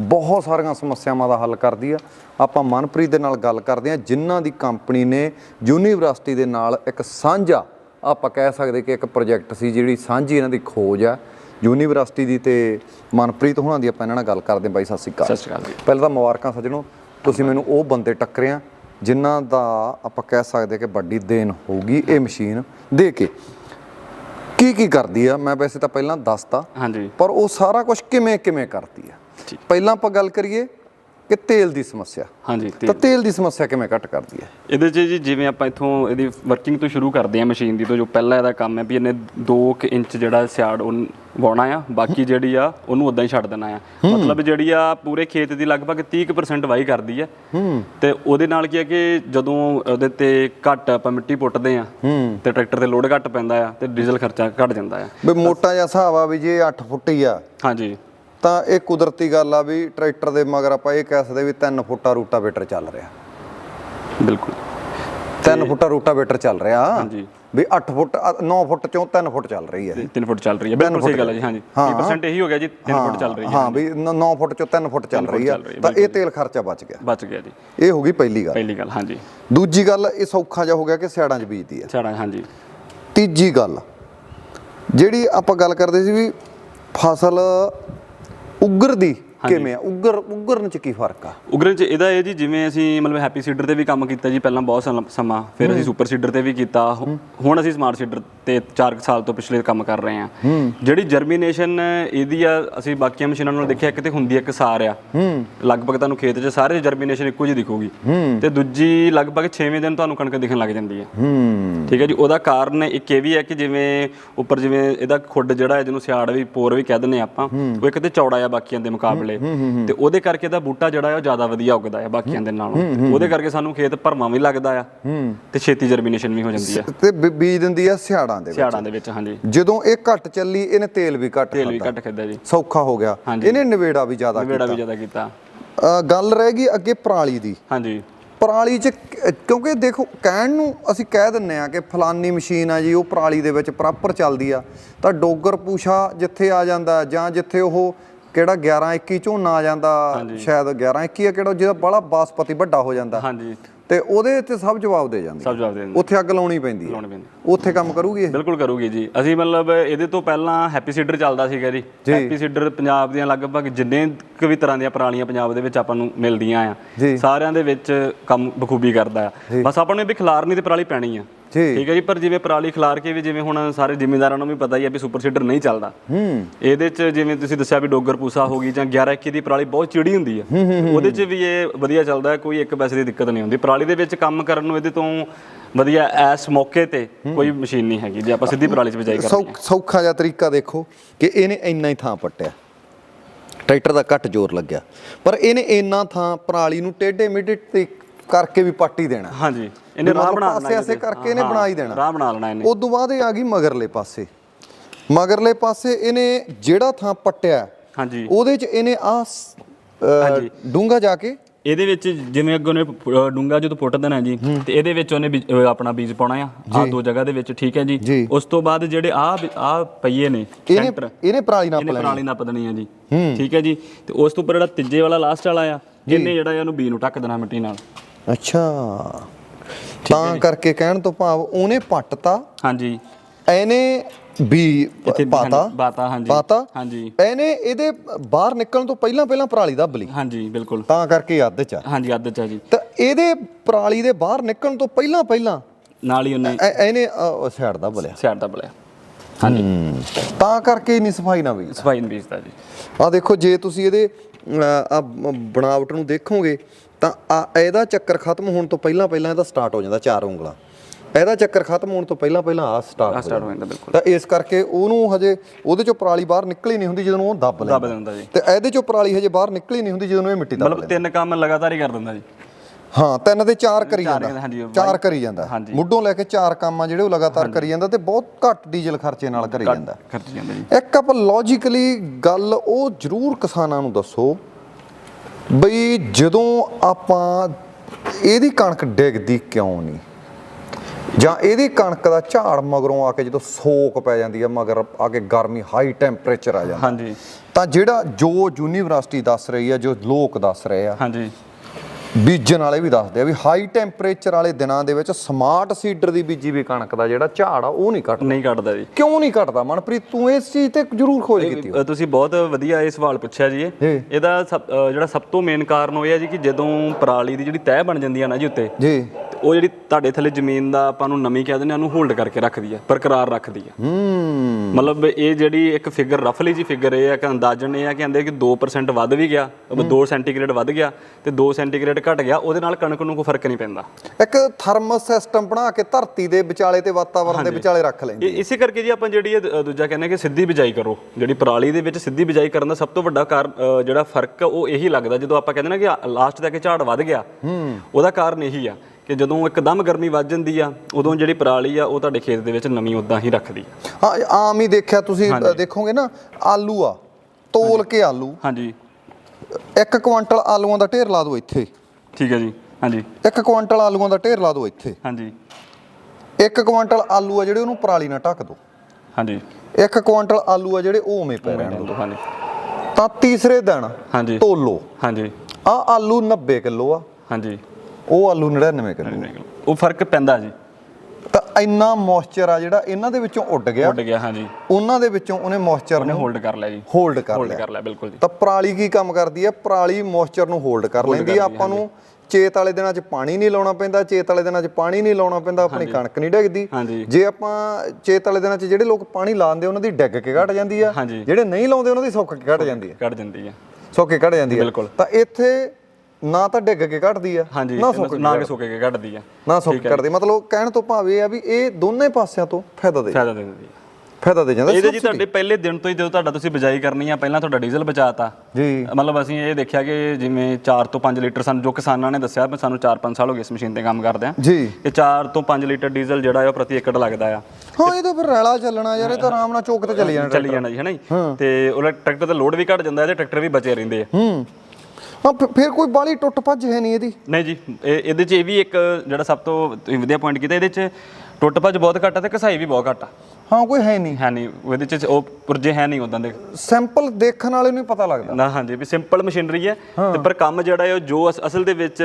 ਬਹੁਤ ਸਾਰੀਆਂ ਸਮੱਸਿਆਵਾਂ ਦਾ ਹੱਲ ਕਰਦੀ ਆ। ਆਪਾਂ ਮਨਪ੍ਰੀਤ ਦੇ ਨਾਲ ਗੱਲ ਕਰਦੇ ਆ ਜਿਨ੍ਹਾਂ ਦੀ ਕੰਪਨੀ ਨੇ ਯੂਨੀਵਰਸਿਟੀ ਦੇ ਨਾਲ ਇੱਕ ਸਾਂਝਾ ਆਪਾਂ ਕਹਿ ਸਕਦੇ ਕਿ ਇੱਕ ਪ੍ਰੋਜੈਕਟ ਸੀ ਜਿਹੜੀ ਸਾਂਝੀ ਇਹਨਾਂ ਦੀ ਖੋਜ ਆ। ਯੂਨੀਵਰਸਿਟੀ ਦੀ ਤੇ ਮਨਪ੍ਰੀਤ ਹੋਣਾ ਦੀ ਆਪਾਂ ਇਹਨਾਂ ਨਾਲ ਗੱਲ ਕਰਦੇ ਬਾਈ ਸਤਿ ਸ਼੍ਰੀ ਅਕਾਲ। ਸਤਿ ਸ਼੍ਰੀ ਅਕਾਲ ਪਹਿਲਾਂ ਤਾਂ ਮੁਬਾਰਕਾਂ ਸੱਜਣੋ ਤੁਸੀਂ ਮੈਨੂੰ ਉਹ ਬੰਦੇ ਟੱਕਰਿਆ ਜਿਨ੍ਹਾਂ ਦਾ ਆਪਾਂ ਕਹਿ ਸਕਦੇ ਕਿ ਵੱਡੀ ਦੇਣ ਹੋਊਗੀ ਇਹ ਮਸ਼ੀਨ ਦੇ ਕੇ। ਕੀ ਕੀ ਕਰਦੀ ਆ? ਮੈਂ ਵੈਸੇ ਤਾਂ ਪਹਿਲਾਂ ਦੱਸਤਾ ਹਾਂਜੀ। ਪਰ ਉਹ ਸਾਰਾ ਕੁਝ ਕਿਵੇਂ ਕਿਵੇਂ ਕਰਦੀ ਆ। ਪਹਿਲਾਂ ਆਪਾਂ ਗੱਲ ਕਰੀਏ ਕਿ ਤੇਲ ਦੀ ਸਮੱਸਿਆ। ਹਾਂਜੀ ਤੇ ਤੇਲ ਦੀ। ਸਮੱਸਿਆ ਕਿਵੇਂ ਘੱਟ ਕਰਦੀ ਹੈ? ਇਹਦੇ 'ਚ ਜੀ ਜਿਵੇਂ ਆਪਾਂ ਇਥੋਂ ਇਹਦੀ ਵਰਕਿੰਗ ਤੋਂ ਸ਼ੁਰੂ ਕਰਦੇ ਹਾਂ ਮਸ਼ੀਨ ਦੀ ਤੋਂ ਜੋ ਪਹਿਲਾ ਇਹਦਾ ਕੰਮ ਹੈ ਵੀ ਇਹਨੇ 2 ਇੰਚ ਜਿਹੜਾ ਸਿਆੜ ਉਹ ਵਾਉਣਾ ਆ ਬਾਕੀ ਜਿਹੜੀ ਆ ਉਹਨੂੰ ਉਦਾਂ ਹੀ ਛੱਡ ਦੇਣਾ ਆ। ਮਤਲਬ ਜਿਹੜੀ ਆ ਪੂਰੇ ਖੇਤ ਦੀ ਲਗਭਗ 30% ਵਾਹੀ ਕਰਦੀ ਹੈ। ਤੇ ਉਹਦੇ ਨਾਲ ਕੀ ਹੈ ਕਿ ਜਦੋਂ ਉਹਦੇ ਤੇ ਘੱਟ ਆਪਾਂ ਮਿੱਟੀ ਪੁੱਟਦੇ ਆ ਤੇ ਟਰੈਕਟਰ ਤੇ ਲੋਡ ਘੱਟ ਪੈਂਦਾ ਆ ਤੇ ਡੀਜ਼ਲ ਖਰਚਾ ਘੱਟ ਜਾਂਦਾ ਆ। ਵੀ ਮੋਟਾ ਜਿਹਾ ਹਿਸਾਬ ਆ ਵੀ ਜੇ 8 ਫੁੱਟ ਹੀ ਆ। ਹਾਂਜੀ। ਤਾਂ ਇਹ ਕੁਦਰਤੀ ਗੱਲ ਆ ਵੀ ਟਰੈਕਟਰ ਦੇ ਮਗਰ ਆਪਾਂ ਇਹ ਕਹਿ ਸਕਦੇ ਵੀ 3 ਫੁੱਟਾ ਰੂਟਾਵੇਟਰ ਚੱਲ ਰਿਹਾ। ਬਿਲਕੁਲ। 3 ਫੁੱਟਾ ਰੂਟਾਵੇਟਰ ਚੱਲ ਰਿਹਾ। ਹਾਂਜੀ। ਵੀ 8 ਫੁੱਟ 9 ਫੁੱਟ ਚੋਂ 3 ਫੁੱਟ ਚੱਲ ਰਹੀ ਹੈ। 3 ਫੁੱਟ ਚੱਲ ਰਹੀ ਹੈ। ਬਿਲਕੁਲ ਸਹੀ ਗੱਲ ਹੈ ਜੀ ਹਾਂਜੀ। 30% ਇਹੀ ਹੋ ਗਿਆ ਜੀ 3 ਫੁੱਟ ਚੱਲ ਰਹੀ ਹੈ। ਹਾਂ ਵੀ 9 ਫੁੱਟ ਚੋਂ 3 ਫੁੱਟ ਚੱਲ ਰਹੀ ਹੈ, ਤਾਂ ਇਹ ਤੇਲ ਖਰਚਾ ਬਚ ਗਿਆ। ਬਚ ਗਿਆ ਜੀ। ਇਹ ਹੋ ਗਈ ਪਹਿਲੀ ਗੱਲ। ਪਹਿਲੀ ਗੱਲ ਹਾਂਜੀ। ਦੂਜੀ ਗੱਲ ਇਹ ਸੌਖਾ ਜਿਹਾ ਹੋ ਗਿਆ ਕਿ ਸਿਆੜਾਂ 'ਚ ਬੀਜਦੀ ਆ ਛਾੜਾ ਹਾਂਜੀ। ਤੀਜੀ ਗੱਲ ਜਿਹੜੀ ਆਪਾਂ ਗੱਲ ਕਰਦੇ ਸੀ ਵੀ ਫਸਲ ਉਗਰਦੀ ਕਿਵੇਂ ਆ? ਉਗਰ ਉਗਰਨ 'ਚ ਕੀ ਫ਼ਰਕ ਆ? ਉਗਰਨ ਚ ਇਹਦਾ ਇਹ ਜੀ ਜਿਵੇਂ ਅਸੀਂ ਮਤਲਬ ਹੈਪੀ ਸੀਡਰ ਤੇ ਵੀ ਕੰਮ ਕੀਤਾ ਜੀ ਪਹਿਲਾਂ ਬਹੁਤ ਸਮ- ਫਿਰ ਅਸੀਂ ਸੁਪਰ ਸੀਡਰ ਤੇ ਵੀ ਕੀਤਾ। ਹੁਣ ਅਸੀਂ ਸਮਾਰਟ ਸੀਡਰ ਤੇ 4 ਸਾਲ ਤੋਂ ਪਿਛਲੇ ਕੰਮ ਕਰ ਰਹੇ ਹਾਂ। ਜਿਹੜੀ ਜਰਮੀਨੇਸ਼ਨ ਇਹਦੀ ਆ ਅਸੀਂ ਬਾਕੀਆਂ ਮਸ਼ੀਨਾਂ ਨਾਲ ਦੇਖਿਆ ਕਿਤੇ ਹੁੰਦੀ ਹੈ ਇੱਕ ਸਾਰ ਆ। ਲਗਭਗ ਤੁਹਾਨੂੰ ਖੇਤ 'ਚ ਸਾਰੇ ਜਰਮੀਨੇਸ਼ਨ ਇੱਕੋ ਜਿਹੀ ਦਿਖੂਗੀ। ਤੇ ਦੂਜੀ ਲਗਭਗ 6ਵੇਂ ਦਿਨ ਤੁਹਾਨੂੰ ਕਣਕ ਦਿਖਣ ਲੱਗ ਜਾਂਦੀ ਹੈ। ਠੀਕ ਹੈ ਜੀ ਉਹਦਾ ਕਾਰਨ ਇੱਕ ਇਹ ਵੀ ਹੈ ਕਿ ਜਿਵੇਂ ਉੱਪਰ ਜਿਵੇਂ ਇਹਦਾ ਖੁੱਡ ਜਿਹੜਾ ਹੈ ਜਿਹਨੂੰ ਸਿਆੜ ਵੀ ਪੋਰ ਵੀ ਕਹਿ ਦਿੰਦੇ ਆਪਾਂ ਉਹ ਇੱਕ ਤੇ ਚੌੜਾ ਆ ਬਾਕੀਆਂ ਦੇ ਮੁਕਾਬਲੇ। ਤੇ ਉਹਦੇ ਕਰਕੇ ਇਹਦਾ ਬੂਟਾ ਜਿਹੜਾ ਹੈ ਉਹ ਜ਼ਿਆਦਾ ਵਧੀਆ ਉੱਗਦਾ ਹੈ ਬਾਕੀਆਂ ਦੇ ਨਾਲੋਂ। ਉਹਦੇ ਕਰਕੇ ਸਾਨੂੰ ਖੇਤ ਭਰਮਾ ਵੀ ਲੱਗਦਾ ਆ। ਤੇ ਛੇਤੀ ਜਰਮੀਨੇਸ਼ਨ ਵੀ ਹੋ ਜਾਂਦੀ ਹੈ ਤੇ ਬੀਜ ਦਿੰਦੀ ਆ ਸਿਆੜਾਂ। ਦੇ ਵਿੱਚ। ਸਿਆੜਾਂ ਦੇ ਵਿੱਚ ਹਾਂਜੀ। ਜਦੋਂ ਇਹ ਘੱਟ ਚੱਲੀ ਇਹਨੇ ਤੇਲ ਵੀ ਘੱਟ ਤੇਲ ਵੀ। ਘੱਟ ਖਿੱਦਾ ਜੀ। ਸੌਖਾ ਹੋ ਗਿਆ। ਇਹਨੇ ਨਿਵੇੜਾ ਵੀ ਜ਼ਿਆਦਾ ਕੀਤਾ ਵੀ ਜ਼ਿਆਦਾ ਕੀਤਾ। ਗੱਲ ਰਹਿ ਗਈ ਅੱਗੇ ਪਰਾਲੀ ਦੀ। ਹਾਂਜੀ। ਪਰਾਲੀ ਚ ਕਿਉਂਕਿ ਦੇਖੋ ਕਹਿਣ ਨੂੰ ਅਸੀਂ ਕਹਿ ਦਿੰਨੇ ਆ ਕਿ ਫਲਾਨੀ ਮਸ਼ੀਨ ਆ ਜੀ ਉਹ ਪਰਾਲੀ ਦੇ ਵਿੱਚ ਪ੍ਰੋਪਰ ਚੱਲਦੀ ਆ। ਤਾਂ ਡੋਗਰ ਪੂਸ਼ਾ ਜਿੱਥੇ ਆ ਜਾਂਦਾ ਜਾਂ ਜਿੱਥੇ ਉਹ ਕਿਹੜਾ 11 21 ਝੋਨਾ ਆ ਜਾਂਦਾ ਸ਼ਾਇਦ 11 21 ਆ ਕਿਹੜਾ ਜਿਹਦਾ ਬੜਾ ਬਾਸਪਤੀ ਵੱਡਾ ਹੋ ਜਾਂਦਾ। ਹਾਂਜੀ। ਤੇ ਉਹਦੇ ਤੇ ਸਭ ਜਵਾਬ ਦੇ ਜਾਂਦੇ। ਸਭ ਜਵਾਬ ਦੇ ਦਿੰਦੇ ਉੱਥੇ ਅੱਗ ਲਾਉਣੀ ਪੈਂਦੀ ਹੈ। ਲਾਉਣੀ ਪੈਂਦੀ ਉੱਥੇ ਕੰਮ ਕਰੂਗੀ ਇਹ? ਬਿਲਕੁਲ ਕਰੂਗੀ ਜੀ। ਅਸੀਂ ਮਤਲਬ ਇਹਦੇ ਤੋਂ ਪਹਿਲਾਂ ਹੈਪੀ ਸੀਡਰ ਚੱਲਦਾ ਸੀਗਾ ਜੀ। ਹੈਪੀ ਸੀਡਰ ਪੰਜਾਬ ਦੀਆਂ ਲਗਭਗ ਜਿੰਨੇ ਕੁ ਵੀ ਤਰ੍ਹਾਂ ਦੀਆਂ ਪਰਾਲੀਆਂ ਪੰਜਾਬ ਦੇ ਵਿੱਚ ਆਪਾਂ ਨੂੰ ਮਿਲਦੀਆਂ ਆ। ਸਾਰਿਆਂ ਦੇ ਵਿੱਚ ਕੰਮ ਬਖੂਬੀ ਕਰਦਾ ਆ। ਬਸ ਆਪਾਂ ਨੂੰ ਇਹ ਵੀ ਖਿਲਾਰਨੀ ਤੇ ਪਰਾਲੀ ਪੈਣੀ ਆ। ਠੀਕ ਹੈ ਜੀ ਪਰ ਜਿਵੇਂ ਪਰਾਲੀ ਖਿਲਾਰ ਕੇ ਵੀ ਜਿਵੇਂ ਹੁਣ ਸਾਰੇ ਜ਼ਿਮੀਂਦਾਰਾਂ ਨੂੰ ਵੀ ਪਤਾ ਹੀ ਆ ਵੀ ਸੁਪਰ ਸੀਡਰ ਨਹੀਂ ਚੱਲਦਾ। ਹੂੰ। ਇਹਦੇ ਚ ਜਿਵੇਂ ਤੁਸੀਂ ਦੱਸਿਆ ਵੀ ਡੋਗਰ ਪੂਸਾ ਹੋ ਗਈ ਜਾਂ 11 21 ਦੀ ਪਰਾਲੀ ਬਹੁਤ ਚਿੜੀ ਹੁੰਦੀ ਆ। ਉਹਦੇ ਚ ਵੀ ਇਹ ਵਧੀਆ ਚੱਲਦਾ ਹੈ, ਕੋਈ ਇੱਕ ਪੈਸੇ ਦੀ ਦਿੱਕਤ ਨਹੀਂ ਹੁੰਦੀ। ਪਰਾਲੀ ਦੇ ਵਿੱਚ ਕੰਮ ਕਰਨ ਨੂੰ ਇਹਦੇ ਤੋਂ ਵਧੀਆ ਐਸ ਮੌਕੇ ਤੇ ਕੋਈ ਮਸ਼ੀਨ ਨਹੀਂ ਹੈਗੀ ਜੇ ਆਪਾਂ ਸਿੱਧੀ ਪਰਾਲੀ ਚ ਬਿਜਾਈ ਕਰਨੀ ਸੌਖ- ਸੌਖਾ ਜਿਹਾ ਤਰੀਕਾ ਦੇਖੋ ਕਿ ਇਹਨੇ ਇੰਨਾ ਹੀ ਥਾਂ ਪੱਟਿਆ। ਟਰੈਕਟਰ ਦਾ ਘੱਟ ਜ਼ੋਰ ਲੱਗਿਆ। ਪਰ ਇਹਨੇ ਇੰਨਾ ਥਾਂ ਪਰਾਲੀ ਨੂੰ ਟੇਢੇ ਮਿੱਢੇ ਤੇ ਕਰਕੇ ਵੀ ਪੱਟ ਹੀ ਦੇਣਾ। ਹਾਂਜੀ। ਇਹਨੇ ਰਾਹ ਬਣਾ ਲੈਣਾ ਪਾਸੇ ਆਸੇ ਕਰਕੇ ਇਹਨੇ ਬਣਾ ਹੀ ਦੇਣਾ। ਰਾਹ ਬਣਾ ਲੈਣਾ ਇਹਨੇ। ਉਸ ਤੋਂ ਬਾਅਦ ਇਹ ਆ ਗਈ ਮਗਰਲੇ ਪਾਸੇ। ਮਗਰਲੇ ਪਾਸੇ ਇਹਨੇ ਜਿਹੜਾ ਥਾਂ ਪੱਟਿਆ ਹਾਂਜੀ। ਉਹਦੇ ਚ ਇਹਨੇ ਆ ਡੂੰਗਾ ਜਾ ਕੇ ਇਹਦੇ ਵਿੱਚ ਜਿਵੇਂ ਅੱਗੇ ਉਹਨੇ ਡੂੰਗਾ ਜਦੋਂ ਪੁੱਟ ਦੇਣਾ ਜੀ ਤੇ ਇਹਦੇ ਵਿੱਚ ਉਹਨੇ ਆਪਣਾ ਬੀਜ ਪਾਉਣਾ ਆ ਆ ਦੋ ਜਗ੍ਹਾ ਦੇ ਵਿੱਚ ਠੀਕ ਹੈ ਜੀ। ਉਸ ਤੋਂ ਬਾਅਦ ਜਿਹੜੇ ਆ ਆ ਪਈਏ ਨੇ ਇਹਨੇ ਸੈਂਟਰ ਇਹਨੇ ਪਰਾਲੀ ਨਾਲ ਇਹਨੇ ਪ੍ਰਾਣੀ ਨੱਪ ਦੇਣੀ ਆ ਜੀ। ਠੀਕ ਹੈ ਜੀ। ਤੇ ਉਸ ਤੋਂ ਉੱਪਰ ਜਿਹੜਾ ਤੀਜੇ ਵਾਲਾ ਲਾਸਟ ਵਾਲਾ ਆ ਇਹਨੇ ਜਿਹੜਾ ਆ ਉਹਨੂੰ ਬੀ ਨੂੰ ਢੱਕ ਦੇਣਾ ਮਿੱਟੀ ਨਾਲ। ਅੱਛਾ। ਤਾਂ ਕਰਕੇ ਕਹਿਣ ਤੋਂ ਭਾਵ ਉਹਨੇ ਪੱਟਤਾ। ਹਾਂਜੀ। ਇਹਨੇ ਵੀ ਪਾਤਾ ਪਾਤਾ। ਹਾਂਜੀ ਪਾਤਾ। ਹਾਂਜੀ। ਇਹਨੇ ਇਹਦੇ ਬਾਹਰ ਨਿਕਲਣ ਤੋਂ ਪਹਿਲਾਂ ਪਹਿਲਾਂ ਪਰਾਲੀ ਦੱਬ ਲਈ। ਹਾਂਜੀ ਬਿਲਕੁਲ। ਤਾਂ ਕਰਕੇ ਅੱਧ ਚ। ਹਾਂਜੀ ਅੱਧ ਚ ਜੀ। ਤਾਂ ਇਹਦੇ ਪਰਾਲੀ ਦੇ ਬਾਹਰ ਨਿਕਲਣ ਤੋਂ ਪਹਿਲਾਂ ਪਹਿਲਾਂ ਨਾਲ ਹੀ ਉਹਨੇ ਇਹਨੇ ਸਾਈਡ ਦਾ ਬਲਿਆ ਸਾਈਡ ਦਾ ਬਲਿਆ ਹਾਂਜੀ। ਤਾਂ ਕਰਕੇ ਇੰਨੀ ਸਫ਼ਾਈ ਨਾ ਵੀ ਸਫ਼ਾਈ ਨੂੰ ਬੀਜਦਾ ਜੀ। ਆ ਦੇਖੋ ਜੇ ਤੁਸੀਂ ਇਹਦੇ ਆ ਬਣਾਵਟ ਨੂੰ ਦੇਖੋਗੇ ਤਾਂ ਆ ਇਹਦਾ ਚੱਕਰ ਖਤਮ ਹੋਣ ਤੋਂ ਪਹਿਲਾਂ ਪਹਿਲਾਂ ਇਹਦਾ ਸਟਾਰਟ ਹੋ ਜਾਂਦਾ ਚਾਰ ਉਂਗਲਾਂ। ਇਹਦਾ ਚੱਕਰ ਖਤਮ ਹੋਣ ਤੋਂ ਪਹਿਲਾਂ ਪਹਿਲਾਂ ਆ ਸਟਾਰਟ ਸਟਾਰਟ ਹੋ ਜਾਂਦਾ। ਬਿਲਕੁਲ। ਤਾਂ ਇਸ ਕਰਕੇ ਉਹਨੂੰ ਹਜੇ ਉਹਦੇ ਚੋਂ ਪਰਾਲੀ ਬਾਹਰ ਨਿਕਲੀ ਨਹੀਂ ਹੁੰਦੀ ਜਦੋਂ ਉਹ ਦੱਬ ਦੱਬ ਲੈਂਦਾ ਜੀ। ਤੇ ਇਹਦੇ ਚੋਂ ਪਰਾਲੀ ਹਜੇ ਬਾਹਰ ਨਿਕਲੀ ਨਹੀਂ ਹੁੰਦੀ ਜਦੋਂ ਇਹ ਮਿੱਟੀ ਦੱਬ ਮਤਲਬ ਤਿੰਨ ਕੰਮ ਲਗਾਤਾਰ ਹੀ ਕਰ ਦਿੰਦਾ ਜੀ। ਹਾਂ ਤਿੰਨ ਦੇ ਚਾਰ ਕਰੀ ਜਾਂਦਾ। ਚਾਰ ਕਰੀ ਜਾਂਦਾ। ਮੁੱਢੋਂ ਲੈ ਕੇ ਚਾਰ ਕੰਮ ਆ ਜਿਹੜੇ ਉਹ ਲਗਾਤਾਰ ਕਰੀ ਜਾਂਦਾ ਤੇ ਬਹੁਤ ਘੱਟ ਡੀਜ਼ਲ ਖਰਚੇ ਨਾਲ ਕਰੀ ਜਾਂਦਾ। ਖਰਚ ਜਾਂਦਾ ਜੀ। ਇੱਕ ਆਪਾਂ ਲੌਜੀਕਲੀ ਗੱਲ ਉਹ ਜ਼ਰੂਰ ਕਿਸਾਨਾਂ ਨੂੰ ਦੱਸੋ ਬਈ ਜਦੋਂ ਆਪਾਂ ਇਹਦੀ ਕਣਕ ਡਿੱਗਦੀ ਕਿਉਂ ਨਹੀਂ ਜਾਂ ਇਹਦੀ ਕਣਕ ਦਾ ਝਾੜ ਮਗਰੋਂ ਆ ਕੇ ਜਦੋਂ ਸੋਕ ਪੈ ਜਾਂਦੀ ਹੈ ਮਗਰ ਆ ਕੇ ਗਰਮੀ ਹਾਈ ਟੈਂਪਰੇਚਰ ਆ ਜਾਂਦਾ। ਹਾਂਜੀ। ਤਾਂ ਜਿਹੜਾ ਜੋ ਯੂਨੀਵਰਸਿਟੀ ਦੱਸ ਰਹੀ ਹੈ ਜੋ ਲੋਕ ਦੱਸ ਰਹੇ ਆ ਹਾਂਜੀ। ਬੀਜਣ ਵਾਲੇ ਵੀ ਦੱਸਦੇ ਆ ਵੀ ਹਾਈ ਟੈਂਪਰੇਚਰ ਵਾਲੇ ਦਿਨਾਂ ਦੇ ਵਿੱਚ ਸਮਾਰਟ ਸੀਡਰ ਦੀ ਬੀਜੀ ਵੀ ਕਣਕ ਦਾ ਜਿਹੜਾ ਝਾੜ ਆ ਉਹ ਨਹੀਂ ਘਟਦਾ ਨਹੀਂ ਕੱਟਦਾ ਜੀ। ਕਿਉਂ ਨਹੀਂ ਘਟਦਾ ਮਨਪ੍ਰੀਤ ਤੂੰ ਇਸ ਚੀਜ਼ ਤੇ ਜ਼ਰੂਰ ਖੋਜ ਕੀਤੀ ਤੁਸੀਂ ਬਹੁਤ ਵਧੀਆ ਇਹ ਸਵਾਲ ਪੁੱਛਿਆ ਜੀ। ਇਹ। ਜੀ। ਇਹਦਾ ਜਿਹੜਾ ਸਭ ਤੋਂ ਮੇਨ ਕਾਰਨ ਉਹ ਹੈ ਜੀ ਕਿ ਜਦੋਂ ਪਰਾਲੀ ਦੀ ਜਿਹੜੀ ਤਹਿ ਬਣ ਜਾਂਦੀ ਹੈ ਨਾ ਜੀ ਉੱਤੇ ਜੀ। ਉਹ ਜਿਹੜੀ ਤੁਹਾਡੇ ਥੱਲੇ ਜ਼ਮੀਨ ਦਾ ਆਪਾਂ ਨੂੰ ਨਮੀ ਕਹਿ ਦਿੰਦੇ ਆ ਉਹਨੂੰ ਹੋਲਡ ਕਰਕੇ ਰੱਖਦੀ ਹੈ ਬਰਕਰਾਰ ਰੱਖਦੀ ਹੈ ਹੂੰ। ਮਤਲਬ ਇਹ ਜਿਹੜੀ ਇੱਕ ਫਿਗਰ ਰਫਲੀ ਜੀ ਫਿਗਰ ਇਹ ਹੈ ਕਿ ਅੰਦਾਜ਼ਨ ਇਹ ਕਿ ਕਹਿੰਦੇ ਕਿ 2% ਵੱਧ ਵੀ ਗਿਆ 2 ਸੈਂਟੀਗ੍ਰੇਡ ਵੱਧ ਗਿਆ ਤੇ 2 ਸੈਂਟੀਗ੍ਰੇਡ ਘਟ ਗਿਆ ਉਹਦੇ ਨਾਲ ਕਣਕ ਨੂੰ ਕੋਈ ਫ਼ਰਕ ਨਹੀਂ ਪੈਂਦਾ। ਇੱਕ ਥਰਮਲ ਸਿਸਟਮ ਬਣਾ ਕੇ ਧਰਤੀ ਦੇ ਵਿਚਾਲੇ ਤੇ ਵਾਤਾਵਰਣ ਦੇ ਵਿਚਾਲੇ ਰੱਖ ਲੈਂਦੇ ਇਸੇ ਕਰਕੇ ਜੀ ਆਪਾਂ ਜਿਹੜੀ ਇਹ ਦੂਜਾ ਕਹਿੰਦੇ ਕਿ ਸਿੱਧੀ ਬਿਜਾਈ ਕਰੋ। ਜਿਹੜੀ ਪਰਾਲੀ ਦੇ ਵਿੱਚ ਸਿੱਧੀ ਬਿਜਾਈ ਕਰਨ ਦਾ ਸਭ ਤੋਂ ਵੱਡਾ ਕਾਰਨ ਜਿਹੜਾ ਫ਼ਰਕ ਉਹ ਇਹੀ ਲੱਗਦਾ ਜਦੋਂ ਆਪਾਂ ਕਹਿੰਦੇ ਨਾ ਕਿ ਲਾਸਟ ਤੱਕ ਝਾੜ ਵੱਧ ਗਿਆ ਉਹਦਾ ਕਾਰਨ ਇਹੀ ਆ ਕਿ ਜਦੋਂ ਇੱਕਦਮ ਗਰਮੀ ਵੱਧ ਜਾਂਦੀ ਆ ਉਦੋਂ ਜਿਹੜੀ ਪਰਾਲੀ ਆ ਉਹ ਤੁਹਾਡੇ ਖੇਤ ਦੇ ਵਿੱਚ ਨਮੀ ਉਦਾਂ ਹੀ ਰੱਖਦੀ ਆ। ਹਾਂ ਆਮ ਹੀ ਦੇਖਿਆ ਤੁਸੀਂ ਦੇਖੋਗੇ ਨਾ ਆਲੂ ਆ ਤੋਲ ਕੇ ਆਲੂ। ਹਾਂਜੀ। ਇੱਕ ਕੁਆਂਟਲ ਆਲੂਆਂ ਦਾ ਢੇਰ ਲਾ ਦਿਓ ਇੱਥੇ। ਠੀਕ ਹੈ ਜੀ ਹਾਂਜੀ। ਇੱਕ ਕੁਆਂਟਲ ਆਲੂਆਂ ਦਾ ਢੇਰ ਲਾ ਦਿਓ ਇੱਥੇ। ਹਾਂਜੀ। ਇੱਕ ਕੁਆਂਟਲ ਆਲੂ ਆ ਜਿਹੜੇ ਉਹਨੂੰ ਪਰਾਲੀ ਨਾਲ ਢੱਕ ਦਿਓ। ਹਾਂਜੀ। ਇੱਕ ਕੁਆਂਟਲ ਆਲੂ ਆ ਜਿਹੜੇ ਉਹ ਉਵੇਂ ਰਹਿਣ ਦਿਓ। ਹਾਂਜੀ। ਤਾਂ ਤੀਸਰੇ ਦਿਨ ਹਾਂਜੀ। ਤੋਲੋ ਹਾਂਜੀ। ਆ ਆਲੂ 90 ਕਿਲੋ ਆ। ਹਾਂਜੀ। ਉਹ ਆਲੂ 99 ਕਿਲੋ। ਉਹ ਫ਼ਰਕ ਪੈਂਦਾ ਜੀ। ਇੰਨਾ ਮੋਇਸਚਰ ਆ ਜਿਹੜਾ ਇਹਨਾਂ ਦੇ ਵਿੱਚੋਂ ਉੱਡ ਗਿਆ। ਉੱਡ ਗਿਆ ਹਾਂਜੀ। ਉਹਨਾਂ ਦੇ ਵਿੱਚੋਂ ਉਹਨੇ ਮੋਇਸਚਰ ਨੂੰ ਹੋਲਡ ਕਰ ਲਿਆ ਜੀ। ਹੋਲਡ ਕਰ ਹੋਲਡ ਲਿਆ। ਕਰ ਲਿਆ ਬਿਲਕੁਲ ਜੀ। ਤਾਂ ਪਰਾਲੀ ਕੀ ਕੰਮ ਕਰਦੀ ਹੈ? ਪਰਾਲੀ ਮੋਇਸਚਰ ਨੂੰ ਹੋਲਡ ਕਰ ਲੈਂਦੀ ਆ ਆਪਾਂ ਨੂੰ ਚੇਤ ਵਾਲੇ ਦਿਨਾਂ 'ਚ ਪਾਣੀ ਨਹੀਂ ਲਾਉਣਾ ਪੈਂਦਾ ਚੇਤ ਵਾਲੇ ਦਿਨਾਂ 'ਚ ਪਾਣੀ ਨਹੀਂ ਲਾਉਣਾ ਪੈਂਦਾ ਆਪਣੀ ਕਣਕ ਨਹੀਂ ਡਿੱਗਦੀ। ਜੇ ਆਪਾਂ ਚੇਤ ਵਾਲੇ ਦਿਨਾਂ 'ਚ ਜਿਹੜੇ ਲੋਕ ਪਾਣੀ ਲਾਉਂਦੇ ਉਹਨਾਂ ਦੀ ਡਿੱਗ ਕੇ ਘਟ ਜਾਂਦੀ ਆ। ਜਿਹੜੇ ਨਹੀਂ ਲਾਉਂਦੇ ਉਹਨਾਂ ਦੀ ਸੁੱਕ ਕੇ ਘਟ ਜਾਂਦੀ ਆ ਕੱਢ ਦਿੰਦੀ ਆ ਸੁੱਕ ਕੇ ਘਟ ਜਾਂਦੀ ਆ ਬਿਲਕੁਲ। ਤਾਂ ਇੱਥੇ ਨਾ ਤਾਂ ਡਿੱਗ ਕੇ ਘਟਦੀ ਆ ਹਾਂਜੀ ਨਾ ਸੁੱਕ ਨਾ ਕਿ ਸੁੱਕੇ ਕੇ ਕੱਢਦੀ ਆ। ਨਾ ਸੁੱਕ ਕੇ ਘਟਦੀ ਮਤਲਬ ਕਹਿਣ ਤੋਂ ਭਾਵ ਇਹ ਆ ਵੀ ਇਹ ਦੋਨੇ ਪਾਸਿਆਂ ਤੋਂ ਫਾਇਦਾ ਦੇ। ਫਾਇਦਾ ਦਿੰਦੀ ਆ। ਫਾਇਦਾ ਦੇ ਜਾਂਦਾ ਇਹਦੇ ਜੀ ਤੁਹਾਡੇ ਪਹਿਲੇ ਦਿਨ ਤੋਂ ਹੀ ਜਦੋਂ ਤੁਹਾਡਾ ਤੁਸੀਂ ਬਿਜਾਈ ਕਰਨੀ ਆ ਪਹਿਲਾਂ ਤੁਹਾਡਾ ਡੀਜ਼ਲ ਬਚਾਤਾ। ਜੀ। ਮਤਲਬ ਅਸੀਂ ਇਹ ਦੇਖਿਆ ਕਿ ਜਿਵੇਂ 4 ਤੋਂ 5 ਲੀਟਰ ਸਾਨੂੰ ਜੋ ਕਿਸਾਨਾਂ ਨੇ ਦੱਸਿਆ ਵੀ ਸਾਨੂੰ 4-5 ਸਾਲ ਹੋ ਗਏ ਇਸ ਮਸ਼ੀਨ ਤੇ ਕੰਮ ਕਰਦੇ ਆ ਜੀ। ਕਿ 4 ਤੋਂ 5 ਲੀਟਰ ਡੀਜ਼ਲ ਜਿਹੜਾ ਹੈ ਉਹ ਪ੍ਰਤੀ ਏਕੜ ਲੱਗਦਾ ਆ। ਹਾਂ ਇਹ ਤਾਂ ਫਿਰ ਰੈਲਾ ਚੱਲਣਾ ਯਾਰ ਇਹ ਤਾਂ ਆਰਾਮ ਨਾਲ ਚੌਕ ਤੇ ਚੱਲੀ ਜਾਣਾ ਚੱਲੀ ਜਾਣਾ ਜੀ ਹੈ ਨਾ ਤੇ ਉਹਦਾ ਟਰੈਕਟਰ ਤੇ ਲੋਡ ਵੀ ਘਟ ਜਾਂਦਾ ਤੇ ਟਰੈਕਟਰ ਵੀ ਬਚੇ ਰਹਿੰਦੇ ਆ। ਹੂੰ। ਹਾਂ ਫਿਰ- ਕੋਈ ਬਾਲੀ ਟੁੱਟ ਭੱਜ ਹੈ ਨਹੀਂ ਇਹਦੀ। ਨਹੀਂ ਜੀ ਇਹ- ਇਹਦੇ 'ਚ ਇਹ ਵੀ ਇੱਕ ਜਿਹੜਾ ਸਭ ਤੋਂ ਤੁਸੀਂ ਵਧੀਆ ਪੁਆਇੰਟ ਕੀਤਾ ਇਹਦੇ 'ਚ ਟੁੱਟ ਭੱਜ ਬਹੁਤ ਘੱਟ ਆ ਤੇ ਕਸਾਈ ਵੀ ਬਹੁਤ ਘੱਟ ਆ। ਹਾਂ ਕੋਈ ਹੈ ਨਹੀਂ। ਹੈ ਨਹੀਂ ਉਹਦੇ 'ਚ ਉਹ ਪੁਰਜੇ ਹੈ ਨਹੀਂ ਉਦਾਂ ਦੇ। ਸਿੰਪਲ ਦੇਖਣ ਵਾਲੇ ਨੂੰ ਹੀ ਪਤਾ ਲੱਗਦਾ। ਨਾ ਹਾਂਜੀ ਵੀ ਸਿੰਪਲ ਮਸ਼ੀਨਰੀ ਹੈ ਤੇ ਪਰ ਕੰਮ ਜਿਹੜਾ ਹੈ ਉਹ ਜੋ ਅਸ- ਅਸਲ ਦੇ ਵਿੱਚ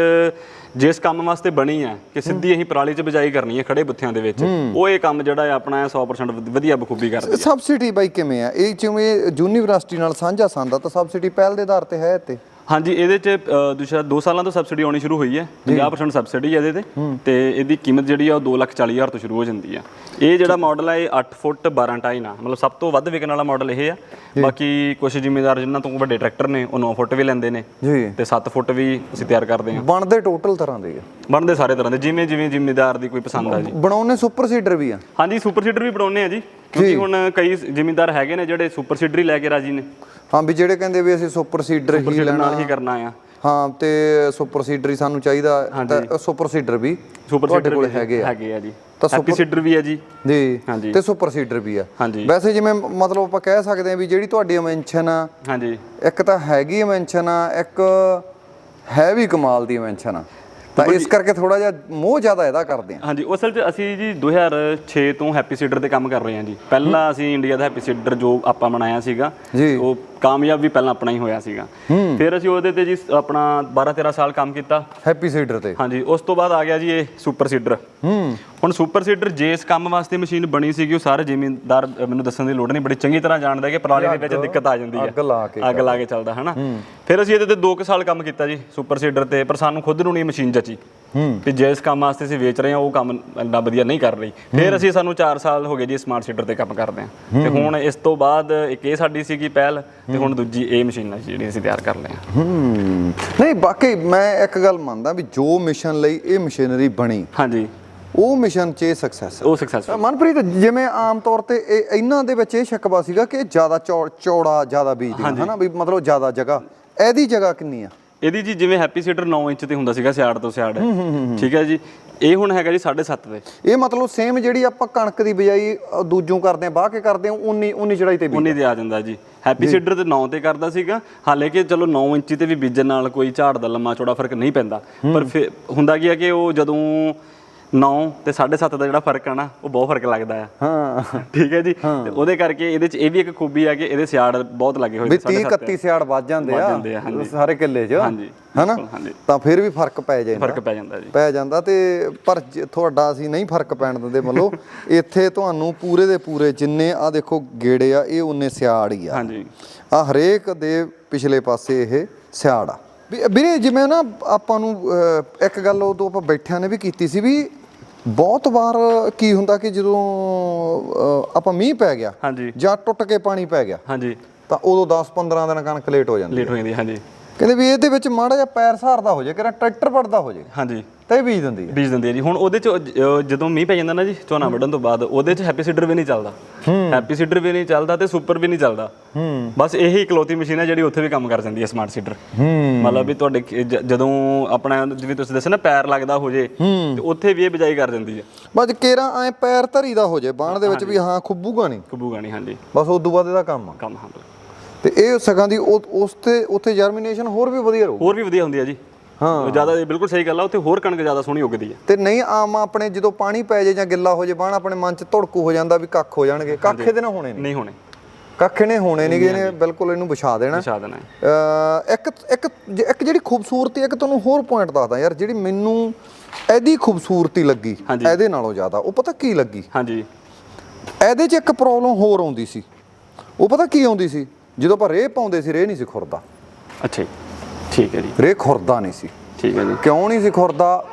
ਜਿਸ ਕੰਮ ਵਾਸਤੇ ਬਣੀ ਹੈ ਕਿ ਸਿੱਧੀ ਇਹੀ ਪਰਾਲੀ 'ਚ ਬਿਜਾਈ ਕਰਨੀ ਹੈ ਖੜੇ ਬੁੱਥਿਆਂ ਦੇ ਵਿੱਚ ਉਹ ਇਹ ਕੰਮ ਜਿਹੜਾ ਹੈ ਆਪਣਾ ਹੈ 100% ਵਧ- ਵਧੀਆ ਬਖੂਬੀ ਕਰਦਾ ਸਬਸਿਡੀ ਬਾਈ ਕਿਵੇਂ ਆ? ਇਹ ਜਿਵੇਂ ਯੂਨੀਵਰਸਿਟੀ ਨਾਲ ਸਾਂਝਾ ਸੰਦਾ ਤਾਂ ਸਬਸਿਡੀ ਪਹਿਲ ਦੇ ਆਧਾਰ ਤੇ ਹੈ ਤੇ ਹਾਂਜੀ ਇਹਦੇ 'ਚ ਦੂਸਰਾ 2 ਸਾਲਾਂ ਤੋਂ ਸਬਸਿਡੀ ਆਉਣੀ ਸ਼ੁਰੂ ਹੋਈ ਹੈ 50% ਸਬਸਿਡੀ ਹੈ ਇਹਦੇ ਤੇ ਤੇ ਇਹਦੀ ਕੀਮਤ ਜਿਹੜੀ ਆ ਉਹ 2,40,000 ਤੋਂ ਸ਼ੁਰੂ ਹੋ ਜਾਂਦੀ ਆ। ਇਹ ਜਿਹੜਾ ਮਾਡਲ ਹੈ ਇਹ 8 ਫੁੱਟ 12 ਟਾਈ ਨਾ ਮਤਲਬ ਸਭ ਤੋਂ ਵੱਧ ਵਿਕਣ ਵਾਲਾ ਮਾਡਲ ਇਹ ਆ। ਬਾਕੀ ਕੁਝ ਜ਼ਿਮੀਦਾਰ ਜਿਨ੍ਹਾਂ ਤੋਂ ਵੱਡੇ ਟਰੈਕਟਰ ਨੇ ਉਹ 9 ਫੁੱਟ ਵੀ ਲੈਂਦੇ ਨੇ ਤੇ 7 ਫੁੱਟ ਵੀ ਅਸੀਂ ਤਿਆਰ ਕਰਦੇ ਹਾਂ। ਬਣਦੇ ਟੋਟਲ ਤਰ੍ਹਾਂ ਦੇ ਆ। ਬਣਦੇ ਸਾਰੇ ਤਰ੍ਹਾਂ ਦੇ ਜਿਵੇਂ ਜਿਵੇਂ ਜ਼ਿਮੀਦਾਰ ਦੀ ਕੋਈ ਪਸੰਦ ਆ ਜੀ। ਬਣਾਉਣੇ ਸੁਪਰ ਸੀਡਰ ਵੀ ਆ। ਹਾਂਜੀ ਸੁਪਰ ਸੀਡਰ ਵੀ ਬਣਾਉਨੇ ਆ ਜੀ ਕਿਉਂਕਿ ਹੁਣ ਕਈ ਜ਼ਿਮੀਦਾਰ ਹੈਗੇ ਨੇ ਜਿਹੜੇ ਸੁਪਰ ਸੀਡਰ ਹੀ ਲੈ ਕੇ ਰਾਜੀ ਨੇ। ਹਾਂ ਵੀ ਜਿਹੜੇ ਕਹਿੰਦੇ ਵੀ ਅਸੀਂ ਸੁਪਰ ਸੀਡਰ ਹੀ ਲੈਣਾ ਨਾਲ ਹੀ ਕਰਨਾ ਆ। ਹਾਂ ਤੇ ਸੁਪਰ ਸੀਡਰ ਹੀ ਸਾਨੂੰ ਚਾਹੀਦਾ। ਤਾਂ ਸੁਪਰ ਸੀਡਰ ਵੀ ਸੁਪਰ ਤੁਹਾਡੇ ਕੋਲ ਹੈਗੇ ਆ। ਹੈਗੇ ਆ ਜੀ। ਤਾਂ ਹੈਪੀ ਸੀਡਰ ਵੀ ਹੈ ਜੀ। ਜੀ। ਤੇ ਸੁਪਰ ਸੀਡਰ ਵੀ ਆ। ਹਾਂਜੀ। ਵੈਸੇ ਜਿਵੇਂ ਮਤਲਬ ਆਪਾਂ ਕਹਿ ਸਕਦੇ ਆ ਵੀ ਜਿਹੜੀ ਤੁਹਾਡੀ ਇਨਵੈਂਸ਼ਨ ਆ ਹਾਂਜੀ। ਇੱਕ ਤਾਂ ਹੈਗੀ ਇਨਵੈਂਸ਼ਨ ਆ ਇੱਕ ਹੈ ਵੀ ਕਮਾਲ ਦੀ ਇਨਵੈਂਸ਼ਨ ਆ। ਤਾਂ ਇਸ ਕਰਕੇ ਥੋੜਾ ਜਿਹਾ ਮੋਹ ਜ਼ਿਆਦਾ ਇਹਦਾ ਕਰਦੇ ਆ ਹਾਂਜੀ ਅਸਲ 'ਚ ਅਸੀਂ ਜੀ 2006 ਤੋਂ ਹੈਪੀ ਸੀਡਰ ਤੇ ਕੰਮ ਕਰ ਰਹੇ ਹਾਂ ਜੀ। ਪਹਿਲਾਂ ਅਸੀਂ ਇੰਡੀਆ ਦਾ ਹੈਪੀ ਸੀਡਰ ਜੋ ਆਪਾਂ ਬਣਾਇਆ ਸੀਗਾ ਜੀ। ਉਹ ਕਾਮਯਾਬ ਵੀ ਪਹਿਲਾਂ ਆਪਣਾ ਹੀ ਹੋਇਆ ਸੀਗਾ। ਫਿਰ ਅਸੀਂ ਉਹਦੇ ਤੇ ਜੀ ਆਪਣਾ 12 13 ਸਾਲ ਕੰਮ ਕੀਤਾ। ਹੈਪੀ ਸੀਡਰ ਤੇ। ਹਾਂਜੀ ਉਸ ਤੋਂ ਬਾਅਦ ਆ ਗਿਆ ਜੀ ਇਹ ਸੁਪਰ ਸੀਡਰ। ਹੂੰ। ਹੁਣ ਸੁਪਰ ਸੀਡਰ ਜਿਸ ਕੰਮ ਵਾਸਤੇ ਮਸ਼ੀਨ ਬਣੀ ਸੀਗੀ ਉਹ ਸਾਰੇ ਜ਼ਿਮੀਂਦਾਰ ਮੈਨੂੰ ਦੱਸਣ ਦੀ ਲੋੜ ਨਹੀਂ ਬੜੀ ਚੰਗੀ ਤਰ੍ਹਾਂ ਜਾਣਦਾ ਕਿ ਪਰਾਲੀ ਦੇ ਵਿੱਚ ਦਿੱਕਤ ਆ ਜਾਂਦੀ ਹੈ। ਅੱਗ ਲਾ ਕੇ ਅੱਗ ਲਾ ਕੇ ਚੱਲਦਾ ਹੈ। ਨਾ ਫਿਰ ਅਸੀਂ ਇਹਦੇ ਤੇ 2 ਸਾਲ ਕੰਮ ਕੀਤਾ ਜੀ ਸੁਪਰ ਸੀਡਰ ਤੇ ਪਰ ਸਾਨੂੰ ਖੁਦ ਨੂੰ ਨਹੀਂ ਮਸ਼ੀਨ ਜਚੀ। ਵੀ ਜਿਸ ਕੰਮ ਵਾਸਤੇ ਅਸੀਂ ਵੇਚ ਰਹੇ ਹਾਂ ਉਹ ਕੰਮ ਇੰਨਾ ਵਧੀਆ ਨਹੀਂ ਕਰ ਰਹੀ। ਫਿਰ ਅਸੀਂ ਸਾਨੂੰ 4 ਸਾਲ ਹੋ ਗਏ ਜੀ ਸਮਾਰਟ ਸੀਡਰ ਤੇ ਕੰਮ ਕਰਦੇ ਹਾਂ। ਤੇ ਹੁਣ ਇਸ ਤੋਂ ਬਾਅਦ ਇੱਕ ਇਹ ਸਾਡੀ ਸੀਗੀ ਪਹਿਲ ਤੇ ਹੁਣ ਦੂਜੀ ਇਹ ਮਸ਼ੀਨ ਹੈ ਜਿਹੜੀ ਅਸੀਂ ਤਿਆਰ ਕਰ ਰਹੇ ਹਾਂ ਹੂੰ। ਨਹੀਂ ਬਾਕੀ ਮੈਂ ਇੱਕ ਗੱਲ ਮੰਨਦਾ ਵੀ ਜੋ ਮਿਸ਼ਨ ਲਈ ਇਹ ਮਸ਼ੀਨਰੀ ਬਣੀ ਹਾਂਜੀ। ਉਹ ਮਿਸ਼ਨ 'ਚ ਸਕਸੈਸ ਉਹ ਸਕਸੈਸਫੁਲ ਮਨਪ੍ਰੀਤ ਜਿਵੇਂ ਆਮ ਤੌਰ ਤੇ ਇਹ ਇਹਨਾਂ ਦੇ ਵਿੱਚ ਇਹ ਸ਼ੱਕਵਾ ਸੀਗਾ ਕਿ ਜ਼ਿਆਦਾ ਚੌੜਾ ਜ਼ਿਆਦਾ ਬੀਜਦੀ ਹਨਾ ਵੀ ਮਤਲਬ ਜ਼ਿਆਦਾ ਜਗ੍ਹਾ। ਇਹਦੀ ਜਗ੍ਹਾ ਕਿੰਨੀ ਆ? ਇਹਦੀ ਜੀ ਜਿਵੇਂ ਹੈਪੀ ਸੀਡਰ 9 ਇੰਚ ਤੇ ਹੁੰਦਾ ਸੀਗਾ ਸਿਆੜ ਤੋਂ ਸਿਆੜ। ਠੀਕ ਹੈ ਜੀ। ਇਹ ਹੁਣ ਹੈਗਾ ਜੀ 7.5 ਤੇ ਇਹ ਮਤਲਬ ਸੇਮ ਜਿਹੜੀ ਆਪਾਂ ਕਣਕ ਦੀ ਬਿਜਾਈ ਦੂਜੋਂ ਕਰਦੇ ਆ ਬਾਹ ਕੇ ਕਰਦੇ ਆ ਉਨੀ ਉਨੀ ਚੜਾਈ ਤੇ ਵੀ ਉਨੀ ਤੇ ਆ ਜਾਂਦਾ ਜੀ। ਹੈਪੀ ਸੀਡਰ ਤੇ 9 ਤੇ ਕਰਦਾ ਸੀਗਾ। ਹਾਲੇ ਕਿ ਚਲੋ 9 ਇੰਚੀ ਤੇ ਵੀ ਬੀਜਣ ਨਾਲ ਕੋਈ ਝਾੜ ਦਾ ਲੰਮਾ ਚੌੜਾ ਫ਼ਰਕ ਨਹੀਂ ਪੈਂਦਾ। ਪਰ ਫਿਰ ਹੁੰਦਾ ਕੀ ਆ ਕਿ ਉਹ ਜਦੋਂ 9 ਤੇ 7.5 ਦਾ ਜਿਹੜਾ ਫ਼ਰਕ ਆ ਨਾ ਉਹ ਬਹੁਤ ਫ਼ਰਕ ਲੱਗਦਾ ਆ। ਹਾਂ। ਠੀਕ ਹੈ ਜੀ? ਤੇ ਉਹਦੇ ਕਰਕੇ ਇਹਦੇ ਚ ਇਹ ਵੀ ਇੱਕ ਖੂਬੀ ਆ ਕਿ ਇਹਦੇ ਸਿਆੜ ਬਹੁਤ ਲੱਗੇ ਹੋਏ ਵੀ ਨੇ 30 ਸਾਢੇ ਸੱਤ 31 ਸਿਆੜ ਵੱਜ ਜਾਂਦੇ ਆ। ਸਾਰੇ ਕਿੱਲੇ 'ਚ। ਹਾਂਜੀ ਹਨਾ? ਤਾਂ ਫਿਰ ਵੀ ਫ਼ਰਕ ਪੈ ਜਾਂਦਾ। ਫ਼ਰਕ ਪੈ ਜਾਂਦਾ ਜੀ। ਪੈ ਜਾਂਦਾ ਤੇ ਪਰ ਤੁਹਾਡਾ ਅਸੀਂ ਨਹੀਂ ਫ਼ਰਕ ਪੈਣ ਦਿੰਦੇ ਮੱਲੋ <laughs> ਇੱਥੇ ਤੁਹਾਨੂੰ ਪੂਰੇ ਦੇ ਪੂਰੇ ਜਿੰਨੇ ਆ ਦੇਖੋ ਗੇੜੇ ਆ ਇਹ ਉਨੇ ਸਿਆੜ ਹੀ ਆ। ਹਾਂਜੀ। ਆ ਹਰੇਕ ਦੇ ਪਿਛਲੇ ਪਾਸੇ ਇਹ ਸਿਆੜ ਆ। ਵੀਰੇ ਜਿਵੇਂ ਨਾ ਆਪਾਂ ਨੂੰ ਇੱਕ ਗੱਲ ਉਦੋਂ ਆਪਾਂ ਬੈਠਿਆਂ ਨੇ ਵੀ ਕੀਤੀ ਸੀ ਵੀ ਬਹੁਤ ਵਾਰ ਕੀ ਹੁੰਦਾ ਕਿ ਜਦੋਂ ਆਪਾਂ ਮੀਂਹ ਪੈ ਗਿਆ ਹਾਂਜੀ। ਜਾਂ ਟੁੱਟ ਕੇ ਪਾਣੀ ਪੈ ਗਿਆ ਹਾਂਜੀ। ਤਾਂ ਉਦੋਂ 10-15 ਦਿਨ ਕਣਕ ਲੇਟ ਹੋ ਜਾਂਦੀ ਲੇਟ ਹੋ ਜਾਂਦੀ ਹਾਂਜੀ। ਕਹਿੰਦੇ ਵੀ ਇਹਦੇ ਵਿੱਚ ਮਾੜਾ ਜਿਹਾ ਪੈਰ ਸਹਾਰਦਾ ਹੋ ਜਾਏ ਕਿਹੜਾ ਟਰੈਕਟਰ ਵੜਦਾ ਹੋ ਜਾਏ। ਹਾਂਜੀ। ਤਾਂ ਬੀਜ ਦਿੰਦੀ ਹੈ। ਬੀਜ ਦਿੰਦੇ ਆ ਜੀ। ਹੁਣ ਉਹਦੇ ਚ ਜਦੋਂ ਮੀਂਹ ਪੈ ਜਾਂਦਾ ਨਾ ਜੀ ਝੋਨਾ ਵੱਢਣ ਤੋਂ ਬਾਅਦ ਉਹਦੇ ਚ ਹੈਪੀ ਸੀਡਰ ਵੀ ਨਹੀਂ ਚੱਲਦਾ। ਹੈਪੀ ਸੀਡਰ ਵੀ ਨਹੀਂ ਚੱਲਦਾ ਤੇ ਸੁਪਰ ਵੀ ਨਹੀਂ ਚੱਲਦਾ। ਬਸ ਇਹੀ ਇਕਲੌਤੀ ਮਸ਼ੀਨ ਹੈ ਜਿਹੜੀ ਉੱਥੇ ਵੀ ਕੰਮ ਕਰ ਜਾਂਦੀ ਹੈ ਸਮਾਰਟ ਸੀਡਰ। ਮਤਲਬ ਵੀ ਤੁਹਾਡੇ ਜ- ਜਦੋਂ ਆਪਣਾ ਜਿਵੇਂ ਤੁਸੀਂ ਦੱਸਿਆ ਨਾ ਪੈਰ ਲੱਗਦਾ ਹੋ ਜੇ ਤੇ ਉੱਥੇ ਵੀ ਇਹ ਬਿਜਾਈ ਕਰ ਜਾਂਦੀ ਹੈ। ਬਸ ਕੇਰਾ ਐ ਪੈਰ ਧਰੀ ਦਾ ਹੋ ਜਾਏ ਬਾਣ ਦੇ ਵਿੱਚ ਵੀ ਹਾਂ ਖੁੱਬੂਗਾ ਨਹੀਂ। ਕਬੂਗਾ ਨਹੀਂ ਹਾਂਜੀ। ਬਸ ਉਦੋਂ ਬਾਅਦ ਇਹਦਾ ਕੰਮ ਆ। ਕੰਮ ਹਾਂ ਤੇ ਇਹ ਸਗਾਂ ਦੀ ਉਸ ਤੇ ਉੱਥੇ ਜਰਮੀਨੇਸ਼ਨ ਹੋਰ ਵੀ ਵਧੀਆ ਰਹੂ ਹੋਰ ਵੀ ਵਧੀਆ ਹੁੰਦੀ ਹੈ ਜੀ। ਹਾਂ। ਜ਼ਿਆਦਾ ਬਿਲਕੁਲ ਸਹੀ ਗੱਲ ਆ ਉੱਥੇ ਹੋਰ ਕਣਕ ਜ਼ਿਆਦਾ ਸੋਹਣੀ ਉੱਗਦੀ ਹੈ ਤੇ ਨਹੀਂ ਆਮ ਆਪਣੇ ਜਦੋਂ ਪਾਣੀ ਪੈ ਜੇ ਜਾਂ ਗਿੱਲਾ ਹੋ ਜੇ ਬਾਣ ਆਪਣੇ ਮਨ ਚ ਧੜਕੂ ਹੋ ਜਾਂਦਾ ਵੀ ਕੱਖ ਹੋ ਜਾਣਗੇ। ਕੱਖ ਇਹਦੇ ਨਾਲ ਹੋਣੇ ਨਹੀਂ। ਨਹੀਂ ਹੋਣੇ। ਕੱਖ ਇਹਨੇ ਹੋਣੇ ਨਹੀਂਗੇ ਇਹਨੇ ਬਿਲਕੁਲ ਇਹਨੂੰ ਵਿਛਾ ਦੇਣਾ। ਵਿਛਾ ਦੇਣਾ ਇੱਕ ਇੱਕ ਇੱਕ ਜਿਹੜੀ ਖੂਬਸੂਰਤੀ ਇੱਕ ਤੁਹਾਨੂੰ ਹੋਰ ਪੁਆਇੰਟ ਦੱਸਦਾ ਯਾਰ ਜਿਹੜੀ ਮੈਨੂੰ ਇਹਦੀ ਖੂਬਸੂਰਤੀ ਲੱਗੀ। ਇਹਦੇ ਨਾਲੋਂ ਜ਼ਿਆਦਾ ਉਹ ਪਤਾ ਕੀ ਲੱਗੀ? ਹਾਂਜੀ। ਇਹਦੇ 'ਚ ਇੱਕ ਪ੍ਰੋਬਲਮ ਹੋਰ ਆਉਂਦੀ ਸੀ। ਉਹ ਪਤਾ ਕੀ ਆਉਂਦੀ ਸੀ? ਜਦੋਂ ਆਪਾਂ ਰੇਹ ਪਾਉਂਦੇ ਸੀ ਰੇਹ ਨਹੀਂ ਸੀ ਖੁਰਦਾ। ਅੱਛਾ ਜੀ ਠੀਕ ਹੈ ਜੀ। ਰੇਹ ਖੁਰਦਾ ਨਹੀਂ ਸੀ। ਠੀਕ ਹੈ ਜੀ। ਕਿਉਂ ਨਹੀਂ ਸੀ ਖੁਰਦਾ?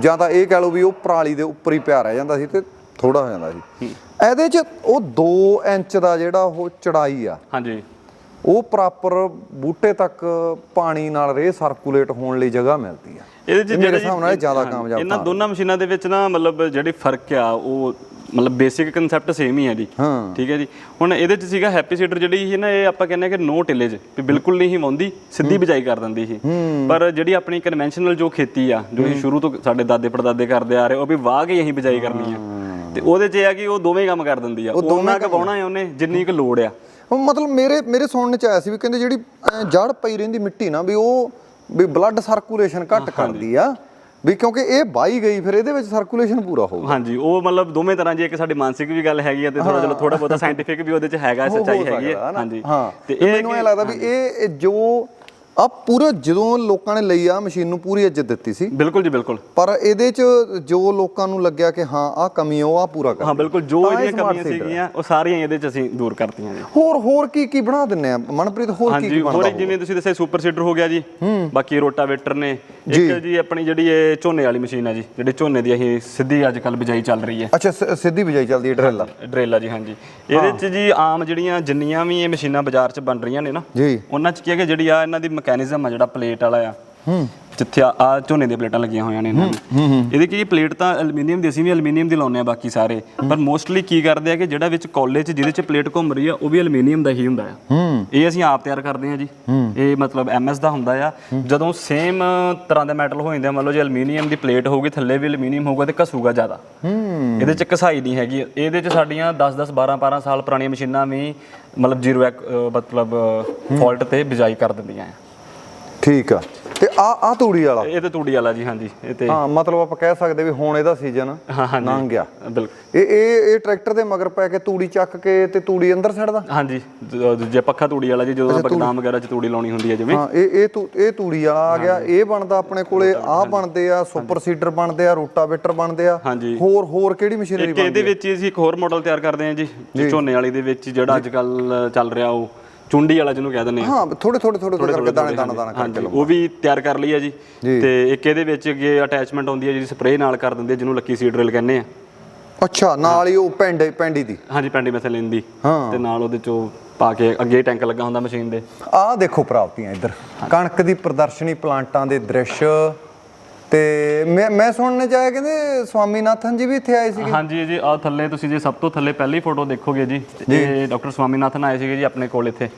ਜਾਂ ਤਾਂ ਇਹ ਕਹਿ ਲਓ ਵੀ ਉਹ ਪਰਾਲੀ ਦੇ ਉੱਪਰ ਹੀ ਪਿਆ ਰਹਿ ਜਾਂਦਾ ਸੀ ਤੇ ਥੋੜਾ ਹੋ ਜਾਂਦਾ ਸੀ। ਇਹਦੇ 'ਚ ਉਹ 2 ਇੰਚ ਦਾ ਜਿਹੜਾ ਉਹ ਚੜਾਈ ਆ ਹਾਂਜੀ। ਉਹ ਪ੍ਰੋਪਰ ਬੂਟੇ ਤੱਕ ਪਾਣੀ ਨਾਲ ਰੇਹ ਸਰਕੂਲੇਟ ਹੋਣ ਲਈ ਜਗ੍ਹਾ ਮਿਲਦੀ ਆ। ਇਹਦੇ ਚ ਜਿਹੜਾ ਹਿਸਾਬ ਨਾਲ ਜ਼ਿਆਦਾ ਕਾਮਯਾਬ ਇਹਨਾਂ ਦੋਨਾਂ ਮਸ਼ੀਨਾਂ ਦੇ ਵਿੱਚ ਨਾ ਮਤਲਬ ਜਿਹੜੇ ਫ਼ਰਕ ਆ ਉਹ ਮਤਲਬ ਬੇਸਿਕ ਕਨਸੈਪਟ ਸੇਮ ਹੀ ਹੈ ਜੀ। ਹਾਂ। ਠੀਕ ਹੈ ਜੀ। ਹੁਣ ਇਹਦੇ ਚ ਸੀਗਾ ਹੈਪੀ ਸੀਡਰ ਜਿਹੜੀ ਸੀ ਨਾ ਇਹ ਆਪਾਂ ਕਹਿੰਦੇ ਆ ਕਿ ਨੋ ਟਿਲੇਜ ਵੀ ਬਿਲਕੁਲ ਨਹੀਂ ਹੀ ਵਾਉਂਦੀ ਸਿੱਧੀ ਬਿਜਾਈ ਕਰ ਦਿੰਦੀ ਸੀ। ਪਰ ਜਿਹੜੀ ਆਪਣੀ ਕਨਵੈਨਸ਼ਨਲ ਜੋ ਖੇਤੀ ਆ ਜੋ ਅਸੀਂ ਸ਼ੁਰੂ ਤੋਂ ਸਾਡੇ ਦਾਦੇ ਪੜਦਾਦੇ ਕਰਦੇ ਆ ਰਹੇ ਉਹ ਵੀ ਵਾਹ ਕੇ ਅਸੀਂ ਬਿਜਾਈ ਕਰਨੀ ਆ। ਤੇ ਉਹਦੇ ਚ ਇਹ ਆ ਕਿ ਉਹ ਦੋਵੇਂ ਕੰਮ ਕਰ ਦਿੰਦੀ ਆ। ਉਹਨਾਂ ਕੁ ਵਾਹੁਣਾ ਹੈ ਉਹਨੇ ਜਿੰਨੀ ਕੁ ਲੋੜ ਆ। ਉਹ ਮਤਲਬ ਮੇਰੇ ਮੇਰੇ ਸੁਣਨ ਚ ਆਇਆ ਸੀ ਵੀ ਕਹਿੰਦੇ ਜਿਹੜੀ ਜੜ ਪਈ ਰਹਿੰਦੀ ਮਿੱਟੀ ਨਾ ਵੀ ਉਹ ਵੀ ਬਲੱਡ ਸਰਕੂਲੇਸ਼ਨ ਘੱਟ ਕਰਦੀ ਆ। ਵੀ ਕਿਉਂਕਿ ਇਹ ਬਾਈ ਗਈ ਫਿਰ ਇਹਦੇ ਵਿੱਚ ਸਰਕੂਲੇਸ਼ਨ ਪੂਰਾ ਹੋਊ ਹਾਂਜੀ ਉਹ ਮਤਲਬ ਦੋਵੇਂ ਤਰ੍ਹਾਂ ਜੀ ਇੱਕ ਸਾਡੀ ਮਾਨਸਿਕ ਵੀ ਗੱਲ ਹੈਗੀ ਆ ਤੇ ਥੋੜਾ ਚਲੋ ਥੋੜਾ ਬਹੁਤਾ ਸਾਇੰਟੀਫਿਕ ਵੀ ਉਹਦੇ ਚ ਹੈਗਾ ਸੱਚਾਈ ਹੈਗੀ ਹੈ ਹਾਂਜੀ। ਤੇ ਇਹ ਮੈਨੂੰ ਐ ਲੱਗਦਾ ਵੀ ਇਹ ਇਹ ਜੋ ਆ ਪੂਰਾ ਜਦੋਂ ਲੋਕਾਂ ਨੇ ਲਈ ਆ ਮਸ਼ੀਨ ਨੂੰ ਪੂਰੀ ਇੱਜ਼ਤ ਦਿੱਤੀ ਸੀ। ਬਿਲਕੁਲ ਜੀ ਬਿਲਕੁਲ। ਪਰ ਇਹਦੇ ਚ ਜੋ ਲੋਕਾਂ ਨੂੰ ਲੱਗਿਆ ਕਿ ਹਾਂ ਆ ਕਮੀ ਉਹ ਆ ਪੂਰਾ ਕਰ ਹਾਂ ਬਿਲਕੁਲ ਜੋ ਇਹਦੀਆਂ ਕਮੀਆਂ। ਸੀਗੀਆਂ ਉਹ ਸਾਰੀਆਂ ਇਹਦੇ ਚ ਅਸੀਂ ਦੂਰ ਕਰਤੀਆਂ ਜੀ। ਹੋਰ ਹੋਰ ਕੀ ਕੀ ਬਣਾ ਦਿੰਨੇ ਆ? ਮਨਪ੍ਰੀਤ ਹੋਰ ਕੀ ਹਾਂਜੀ ਕੀ ਹੋਰ ਬਣਦਾ ਇੱਕ ਜਿਵੇਂ ਤੁਸੀਂ ਦੱਸਿਆ ਸੁਪਰ ਸੀਡਰ ਹੋ ਗਿਆ ਜੀ। ਬਾਕੀ ਰੋਟਾਵੇਟਰ ਨੇ। ਇੱਕ ਜੀ ਆਪਣੀ ਜਿਹੜੀ ਇਹ ਝੋਨੇ ਵਾਲੀ ਮਸ਼ੀਨ ਆ ਜੀ ਜਿਹੜੇ ਝੋਨੇ ਦੀ ਅਸੀਂ ਸਿੱਧੀ ਅੱਜ ਕੱਲ ਬਿਜਾਈ ਚੱਲ ਰਹੀ ਹੈ। ਅੱਛਾ ਸਿੱਧੀ ਬਿਜਾਈ ਚੱਲਦੀ ਹੈ ਡਰਿਲ। ਡਰਿਲ ਜੀ ਹਾਂਜੀ। ਇਹਦੇ ਚ ਜੀ ਆਮ ਜਿਹੜੀਆਂ ਜਿੰਨੀਆਂ ਵੀ ਇਹ ਮਸ਼ੀਨਾਂ ਬਾਜ਼ਾਰ 'ਚ ਬਣ ਰਹੀਆਂ ਨੇ ਨਾ ਜੀ। ਉਹਨਾਂ 'ਚ ਕੀ ਹੈ ਕਿ ਜਿਹੜੀ ਆ ਇਹਨਾਂ ਦੀ ਮੈਕੈਨਿਜ਼ਮ ਆ ਜਿਹੜਾ ਪਲੇਟ ਵਾਲਾ ਆ। ਜਿੱਥੇ ਆ ਝੋਨੇ ਦੀਆਂ ਪਲੇਟਾਂ ਲੱਗੀਆਂ ਹੋਈਆਂ ਨੇ ਇਹਨਾਂ ਨੂੰ ਇਹਦੀ ਕੀ ਪਲੇਟ ਤਾਂ ਐਲੂਮੀਨੀਅਮ ਦੀ ਅਸੀਂ ਵੀ ਐਲੂਮੀਨੀਅਮ ਦੀ ਲਾਉਂਦੇ ਆ ਬਾਕੀ ਸਾਰੇ। ਪਰ ਮੋਸਟਲੀ ਕੀ ਕਰਦੇ ਆ ਕਿ ਜਿਹੜਾ ਵਿੱਚ ਕੋਲੇ 'ਚ ਜਿਹਦੇ 'ਚ ਪਲੇਟ ਘੁੰਮ ਰਹੀ ਆ ਉਹ ਵੀ ਐਲੂਮੀਨੀਅਮ ਦਾ ਹੀ ਹੁੰਦਾ ਆ। ਇਹ ਅਸੀਂ ਆਪ ਤਿਆਰ ਕਰਦੇ ਆ ਜੀ। ਇਹ ਮਤਲਬ ਐਮਐਸ ਦਾ ਹੁੰਦਾ ਆ। ਜਦੋਂ ਸੇਮ ਤਰ੍ਹਾਂ ਦੇ ਮੈਟਲ ਹੋ ਜਾਂਦੇ ਆ ਮੰਨ ਲਓ ਜੇ ਐਲੂਮੀਨੀਅਮ ਦੀ ਪਲੇਟ ਹੋਊਗੀ ਥੱਲੇ ਵੀ ਐਲੂਮੀਨੀਅਮ ਹੋਊਗਾ ਤੇ ਘਸੂਗਾ ਜ਼ਿਆਦਾ। ਇਹਦੇ 'ਚ ਘਸਾਈ ਨਹੀਂ ਹੈਗੀ। ਇਹਦੇ 'ਚ ਸਾਡੀਆਂ 10 10 12 12 ਸਾਲ ਪੁਰਾਣੀਆਂ ਮਸ਼ੀਨਾਂ ਵੀ ਮਤਲਬ ਜ਼ੀਰੋ ਮਤਲਬ ਫਾਲਟ ਤੇ ਬਿਜਾਈ ਕਰ ਦਿੰਦੀਆਂ ਆ। ਠੀਕ ਆ। ਤੇ ਆ ਆ ਤੂੜੀ ਵਾਲਾ? ਇਹ ਤੇ ਤੂੜੀ ਵਾਲਾ ਜੀ ਹਾਂਜੀ। ਇਹ ਤੇ ਹਾਂ ਮਤਲਬ ਆਪਾਂ ਕਹਿ ਸਕਦੇ ਵੀ ਹੁਣ ਇਹਦਾ ਸੀਜ਼ਨ ਹਾਂ ਲੰਘ ਗਿਆ। ਬਿਲਕੁਲ। ਇਹ ਇਹ ਇਹ ਟਰੈਕਟਰ ਦੇ ਮਗਰ ਪੈ ਕੇ ਤੂੜੀ ਚੱਕ ਕੇ ਤੇ ਤੂੜੀ ਅੰਦਰ ਛੱਡਦਾ ਹਾਂਜੀ। ਜ- ਪੱਖਾ ਤੂੜੀ ਵਾਲਾ ਜੀ ਜਦੋਂ ਬਗਦਾਮ ਵਗੈਰਾ ਚ ਤੂੜੀ ਲਾਉਣੀ ਹੁੰਦੀ ਹੈ ਜਿਵੇਂ। ਹਾਂ ਇਹ ਇਹ ਤੂ ਇਹ ਤੂੜੀ ਵਾਲਾ ਆ ਗਿਆ। ਇਹ ਬਣਦਾ ਆਪਣੇ ਕੋਲੇ ਆ ਬਣਦੇ ਆ ਸੁਪਰ ਸੀਡਰ ਬਣਦੇ ਆ ਰੋਟਾਵੇਟਰ ਬਣਦੇ ਆ। ਹੋਰ ਹੋਰ ਕਿਹੜੀ ਮਸ਼ੀਨਰੀ ਇੱਕ ਇਹਦੇ ਵਿੱਚ ਹੀ ਅਸੀਂ ਇੱਕ ਹੋਰ ਮਾਡਲ ਤਿਆਰ ਕਰਦੇ ਹਾਂ ਜੀ ਝੋਨੇ ਵਾਲੀ ਦੇ ਵਿੱਚ ਜਿਹੜਾ ਅੱਜ ਕੱਲ ਚੱਲ ਰਿਹਾ ਉਹ। ਚੁੰਡੀ ਵਾਲਾ ਜਿਹਨੂੰ ਕਹਿ ਦਿੰਦੇ ਆ। ਹਾਂ ਥੋੜੇ ਥੋੜੇ ਥੋੜੇ ਕਰਕੇ ਦਾਣੇ ਦਾਣਾ ਦਾਣਾ ਕਰਕੇ ਹਾਂਜੀ ਉਹ ਵੀ ਤਿਆਰ ਕਰ ਲਈ ਹੈ ਜੀ। ਤੇ ਇੱਕ ਇਹਦੇ ਵਿੱਚ ਅੱਗੇ ਅਟੈਚਮੈਂਟ ਹੁੰਦੀ ਹੈ ਜਿਹੜੀ ਸਪਰੇਅ ਨਾਲ ਕਰ ਦਿੰਦੇ ਜਿਹਨੂੰ ਲੱਕੀ ਸੀਡ ਡਰਿਲ ਕਹਿੰਦੇ ਆ। ਅੱਛਾ ਨਾਲ ਹੀ ਉਹ ਪੈਂਡੇ ਪੈਂਡੀ ਦੀ। ਹਾਂਜੀ ਪੈਂਡੀ ਮੈਥਲੀਨ ਦੀ ਹਾਂ। ਤੇ ਨਾਲ ਉਹਦੇ ਚੋਂ ਪਾ ਕੇ ਅੱਗੇ ਟੈਂਕ ਲੱਗਾ ਹੁੰਦਾ ਮਸ਼ੀਨ ਦੇ। ਆਹ ਦੇਖੋ ਪ੍ਰਾਪਤੀਆਂ ਇੱਧਰ। ਕਣਕ ਦੀ ਪ੍ਰਦਰਸ਼ਨੀ ਪਲਾਂਟਾਂ ਦੇ ਦ੍ਰਿਸ਼ ਤੇ ਮੈਂ ਮੈਂ ਸੁਣਨ ਚ ਆਇਆ ਕਹਿੰਦੇ ਸਵਾਮੀਨਾਥਨ ਜੀ ਵੀ ਇੱਥੇ ਆਏ ਸੀਗੇ। ਹਾਂਜੀ ਜੀ ਆ ਥੱਲੇ ਤੁਸੀਂ ਜੇ ਸਭ ਤੋਂ ਥੱਲੇ ਪਹਿਲੀ ਫੋਟੋ ਦੇਖੋਗੇ ਜੀ ਇਹ ਡਾਕਟਰ ਸਵਾਮੀਨਾਥਨ ਆਏ ਸੀਗੇ ਜੀ ਆਪਣੇ ਕੋਲ ਇੱਥੇ।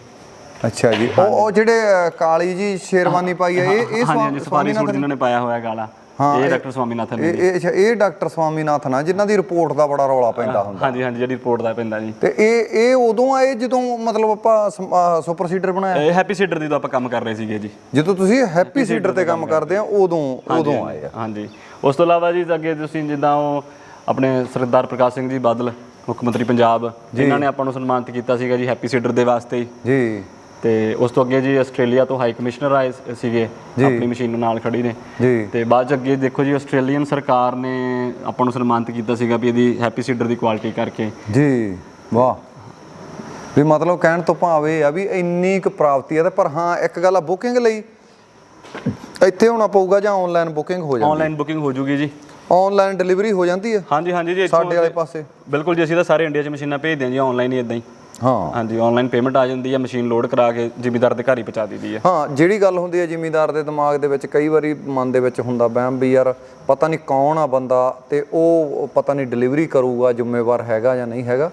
ਅੱਛਾ ਜੀ ਉਹ ਜਿਹੜੇ ਕਾਲੀ ਜੀ ਸ਼ੇਰਵਾਨੀ ਪਾਈ ਹੈ ਇਹ ਇਹ ਹਾਂਜੀ ਹਾਂਜੀ ਸਵਾ- ਸਫਾਰੀ ਸੂਟ ਜਿਨ੍ਹਾਂ ਨੇ ਪਾਇਆ ਹੋਇਆ ਗਾਲਾ। ਇਹ ਡਾਕਟਰ ਸਵਾਮੀਨਾਥਨ ਨੇ ਇਹ ਇਹ ਅੱਛਾ ਇਹ ਡਾਕਟਰ ਸਵਾਮੀਨਾਥਨ ਆ ਜਿਨ੍ਹਾਂ ਦੀ ਰਿਪੋਰਟ ਦਾ ਬੜਾ ਰੌਲਾ ਪੈਂਦਾ ਹੁੰਦਾ। ਹਾਂਜੀ ਹਾਂਜੀ ਜਿਹੜੀ ਰਿਪੋਰਟ ਦਾ ਪੈਂਦਾ ਜੀ। ਤੇ ਇਹ ਇਹ ਉਦੋਂ ਆਏ ਜਦੋਂ ਮਤਲਬ ਆਪਾਂ ਸੁਪਰ ਸੀਡਰ ਬਣਾਇਆ? ਇਹ ਹੈਪੀ ਸੀਡਰ ਦੀ ਤਾਂ ਆਪਾਂ ਕੰਮ ਕਰ ਰਹੇ ਸੀਗੇ ਜੀ। ਜਦੋਂ ਤੁਸੀਂ ਹੈਪੀ ਸੀਡਰ ਤੇ ਕੰਮ ਕਰਦੇ ਆ ਉਦੋਂ ਉਦੋਂ ਆਏ ਆ। ਹਾਂਜੀ। ਉਸ ਤੋਂ ਇਲਾਵਾ ਜੀ ਅੱਗੇ ਤੁਸੀਂ ਜਿੱਦਾਂ ਉਹ ਆਪਣੇ ਸਰਦਾਰ ਪ੍ਰਕਾਸ਼ ਸਿੰਘ ਜੀ ਬਾਦਲ ਮੁੱਖ ਮੰਤਰੀ ਪੰਜਾਬ ਜਿਨ੍ਹਾਂ ਨੇ ਆਪਾਂ ਨੂੰ ਸਨਮਾਨਿਤ ਕੀਤਾ ਸੀਗਾ ਜੀ ਹੈਪੀ ਸੀਡਰ ਦੇ ਵਾਸਤੇ। ਜੀ। ਤੇ ਉਸ ਤੋਂ ਅੱਗੇ ਜੀ ਆਸਟ੍ਰੇਲੀਆ ਤੋਂ ਹਾਈ ਕਮਿਸ਼ਨਰ ਆਏ ਸੀਗੇ ਆਪਣੀ ਮਸ਼ੀਨ ਨਾਲ ਖੜੀ ਨੇ। ਤੇ ਬਾਅਦ ਚ ਅੱਗੇ ਦੇਖੋ ਜੀ ਆਸਟ੍ਰੇਲੀਅਨ ਸਰਕਾਰ ਨੇ ਆਪਾਂ ਨੂੰ ਸਨਮਾਨਿਤ ਕੀਤਾ ਸੀਗਾ ਵੀ ਇਹਦੀ ਹੈਪੀ ਸੀਡਰ ਦੀ ਕੁਆਲਿਟੀ ਕਰਕੇ। ਜੀ ਵਾਹ। ਵੀ ਮਤਲਬ ਕਹਿਣ ਤੋਂ ਭਾਵ ਆ ਵੀ ਇੰਨੀ ਕੁ ਪ੍ਰਾਪਤੀ ਆ ਤੇ ਪਰ ਹਾਂ ਇੱਕ ਗੱਲ ਆ ਬੁਕਿੰਗ ਲਈ। ਇੱਥੇ ਹੋਣਾ ਪਊਗਾ ਜਾਂ ਆਨਲਾਈਨ ਬੁਕਿੰਗ ਹੋ ਜਾਂਦੀ? ਆਨਲਾਈਨ ਬੁਕਿੰਗ ਹੋ ਜੂਗੀ ਜੀ। ਆਨਲਾਈਨ ਡਿਲੀਵਰੀ ਹੋ ਜਾਂਦੀ ਹੈ ਹਾਂਜੀ ਹਾਂਜੀ ਜੀ ਸਾਡੇ ਵਾਲੇ ਪਾਸੇ। ਬਿਲਕੁਲ ਜੀ ਅਸੀਂ ਤਾਂ ਸਾਰੇ ਇੰਡੀਆ 'ਚ ਮਸ਼ੀਨਾਂ ਭੇਜਦੇ ਹਾਂ ਜੀ ਆਨਲਾਈਨ ਹੀ ਇਦਾਂ ਹੀ। ਹਾਂ। ਹਾਂਜੀ ਆਨਲਾਈਨ ਪੇਮੈਂਟ ਆ ਜਾਂਦੀ ਹੈ ਮਸ਼ੀਨ ਲੋਡ ਕਰਾ ਕੇ ਜ਼ਿਮੀਦਾਰ ਦੇ ਘਰ ਹੀ ਪਹੁੰਚਾ ਦਿੱਤੀ ਹੈ ਹਾਂ ਜਿਹੜੀ ਗੱਲ ਹੁੰਦੀ ਹੈ ਜ਼ਿਮੀਂਦਾਰ ਦੇ ਦਿਮਾਗ ਦੇ ਵਿੱਚ ਕਈ ਵਾਰੀ ਮਨ ਦੇ ਵਿੱਚ ਹੁੰਦਾ ਵਹਿਮ ਵੀ ਯਾਰ ਪਤਾ ਨਹੀਂ ਕੌਣ ਆ ਬੰਦਾ ਤੇ ਉਹ ਪਤਾ ਨਹੀਂ ਡਿਲੀਵਰੀ ਕਰੂਗਾ ਜ਼ਿੰਮੇਵਾਰ ਹੈਗਾ ਜਾਂ ਨਹੀਂ ਹੈਗਾ।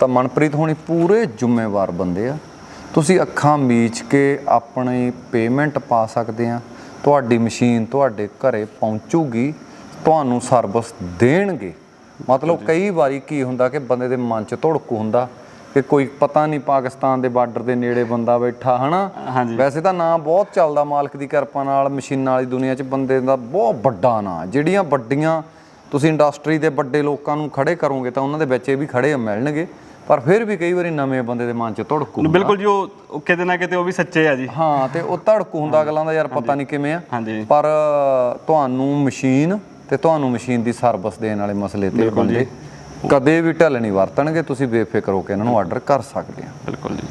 ਤਾਂ ਮਨਪ੍ਰੀਤ ਹੋਣੀ ਪੂਰੇ ਜ਼ਿੰਮੇਵਾਰ ਬੰਦੇ ਆ। ਤੁਸੀਂ ਅੱਖਾਂ ਮੀਚ ਕੇ ਆਪਣੀ ਪੇਮੈਂਟ ਪਾ ਸਕਦੇ ਆ। ਤੁਹਾਡੀ ਮਸ਼ੀਨ ਤੁਹਾਡੇ ਘਰੇ ਪਹੁੰਚੂਗੀ ਤੁਹਾਨੂੰ ਸਰਵਿਸ ਦੇਣਗੇ। ਮਤਲਬ ਕਈ ਵਾਰੀ ਕੀ ਹੁੰਦਾ ਕਿ ਬੰਦੇ ਦੇ ਮਨ 'ਚ ਧੜਕੂ ਹੁੰਦਾ ਕਿ ਕੋਈ ਪਤਾ ਨਹੀਂ ਪਾਕਿਸਤਾਨ ਦੇ ਬਾਰਡਰ ਦੇ ਨੇੜੇ ਬੰਦਾ ਬੈਠਾ ਹਨਾ? ਵੈਸੇ ਤਾਂ ਨਾਂ ਬਹੁਤ ਚੱਲਦਾ ਮਾਲਕ ਦੀ ਕਿਰਪਾ ਨਾਲ ਮਸ਼ੀਨਾਂ ਵਾਲੀ ਦੁਨੀਆ 'ਚ ਬੰਦੇ ਦਾ ਬਹੁਤ ਵੱਡਾ ਨਾਂ। ਜਿਹੜੀਆਂ ਵੱਡੀਆਂ ਤੁਸੀਂ ਇੰਡਸਟਰੀ ਦੇ ਵੱਡੇ ਲੋਕਾਂ ਨੂੰ ਖੜੇ ਕਰੋਗੇ ਤਾਂ ਉਹਨਾਂ ਦੇ ਵਿੱਚ ਇਹ ਵੀ ਖੜੇ ਮਿਲਣਗੇ। ਪਰ ਫਿਰ ਵੀ ਕਈ ਵਾਰੀ ਨਵੇਂ ਬੰਦੇ ਦੇ ਮਨ 'ਚ ਧੜਕੂ ਬਿਲਕੁਲ ਜੀ ਉਹ ਕਿਤੇ ਨਾ ਕਿਤੇ ਉਹ ਵੀ ਸੱਚੇ ਆ ਜੀ। ਹਾਂ ਤੇ ਉਹ ਧੜਕੂ ਹੁੰਦਾ ਅਗਲਾਂ ਦਾ ਯਾਰ ਪਤਾ ਨਹੀਂ ਕਿਵੇਂ ਆ। ਪਰ ਤੁਹਾਨੂੰ ਮਸ਼ੀਨ ਤੇ ਤੁਹਾਨੂੰ ਮਸ਼ੀਨ ਦੀ ਸਰਵਿਸ ਦੇਣ ਵਾਲੇ ਮਸਲੇ ਤੇ ਬੰਦੇ ਕਦੇ ਵੀ ਢਿੱਲ ਨਹੀਂ ਵਰਤਣਗੇ, ਤੁਸੀਂ ਬੇਫਿਕਰ ਹੋ ਕੇ ਇਹਨਾਂ ਨੂੰ ਆਰਡਰ ਕਰ ਸਕਦੇ ਆ। ਬਿਲਕੁਲ ਜੀ।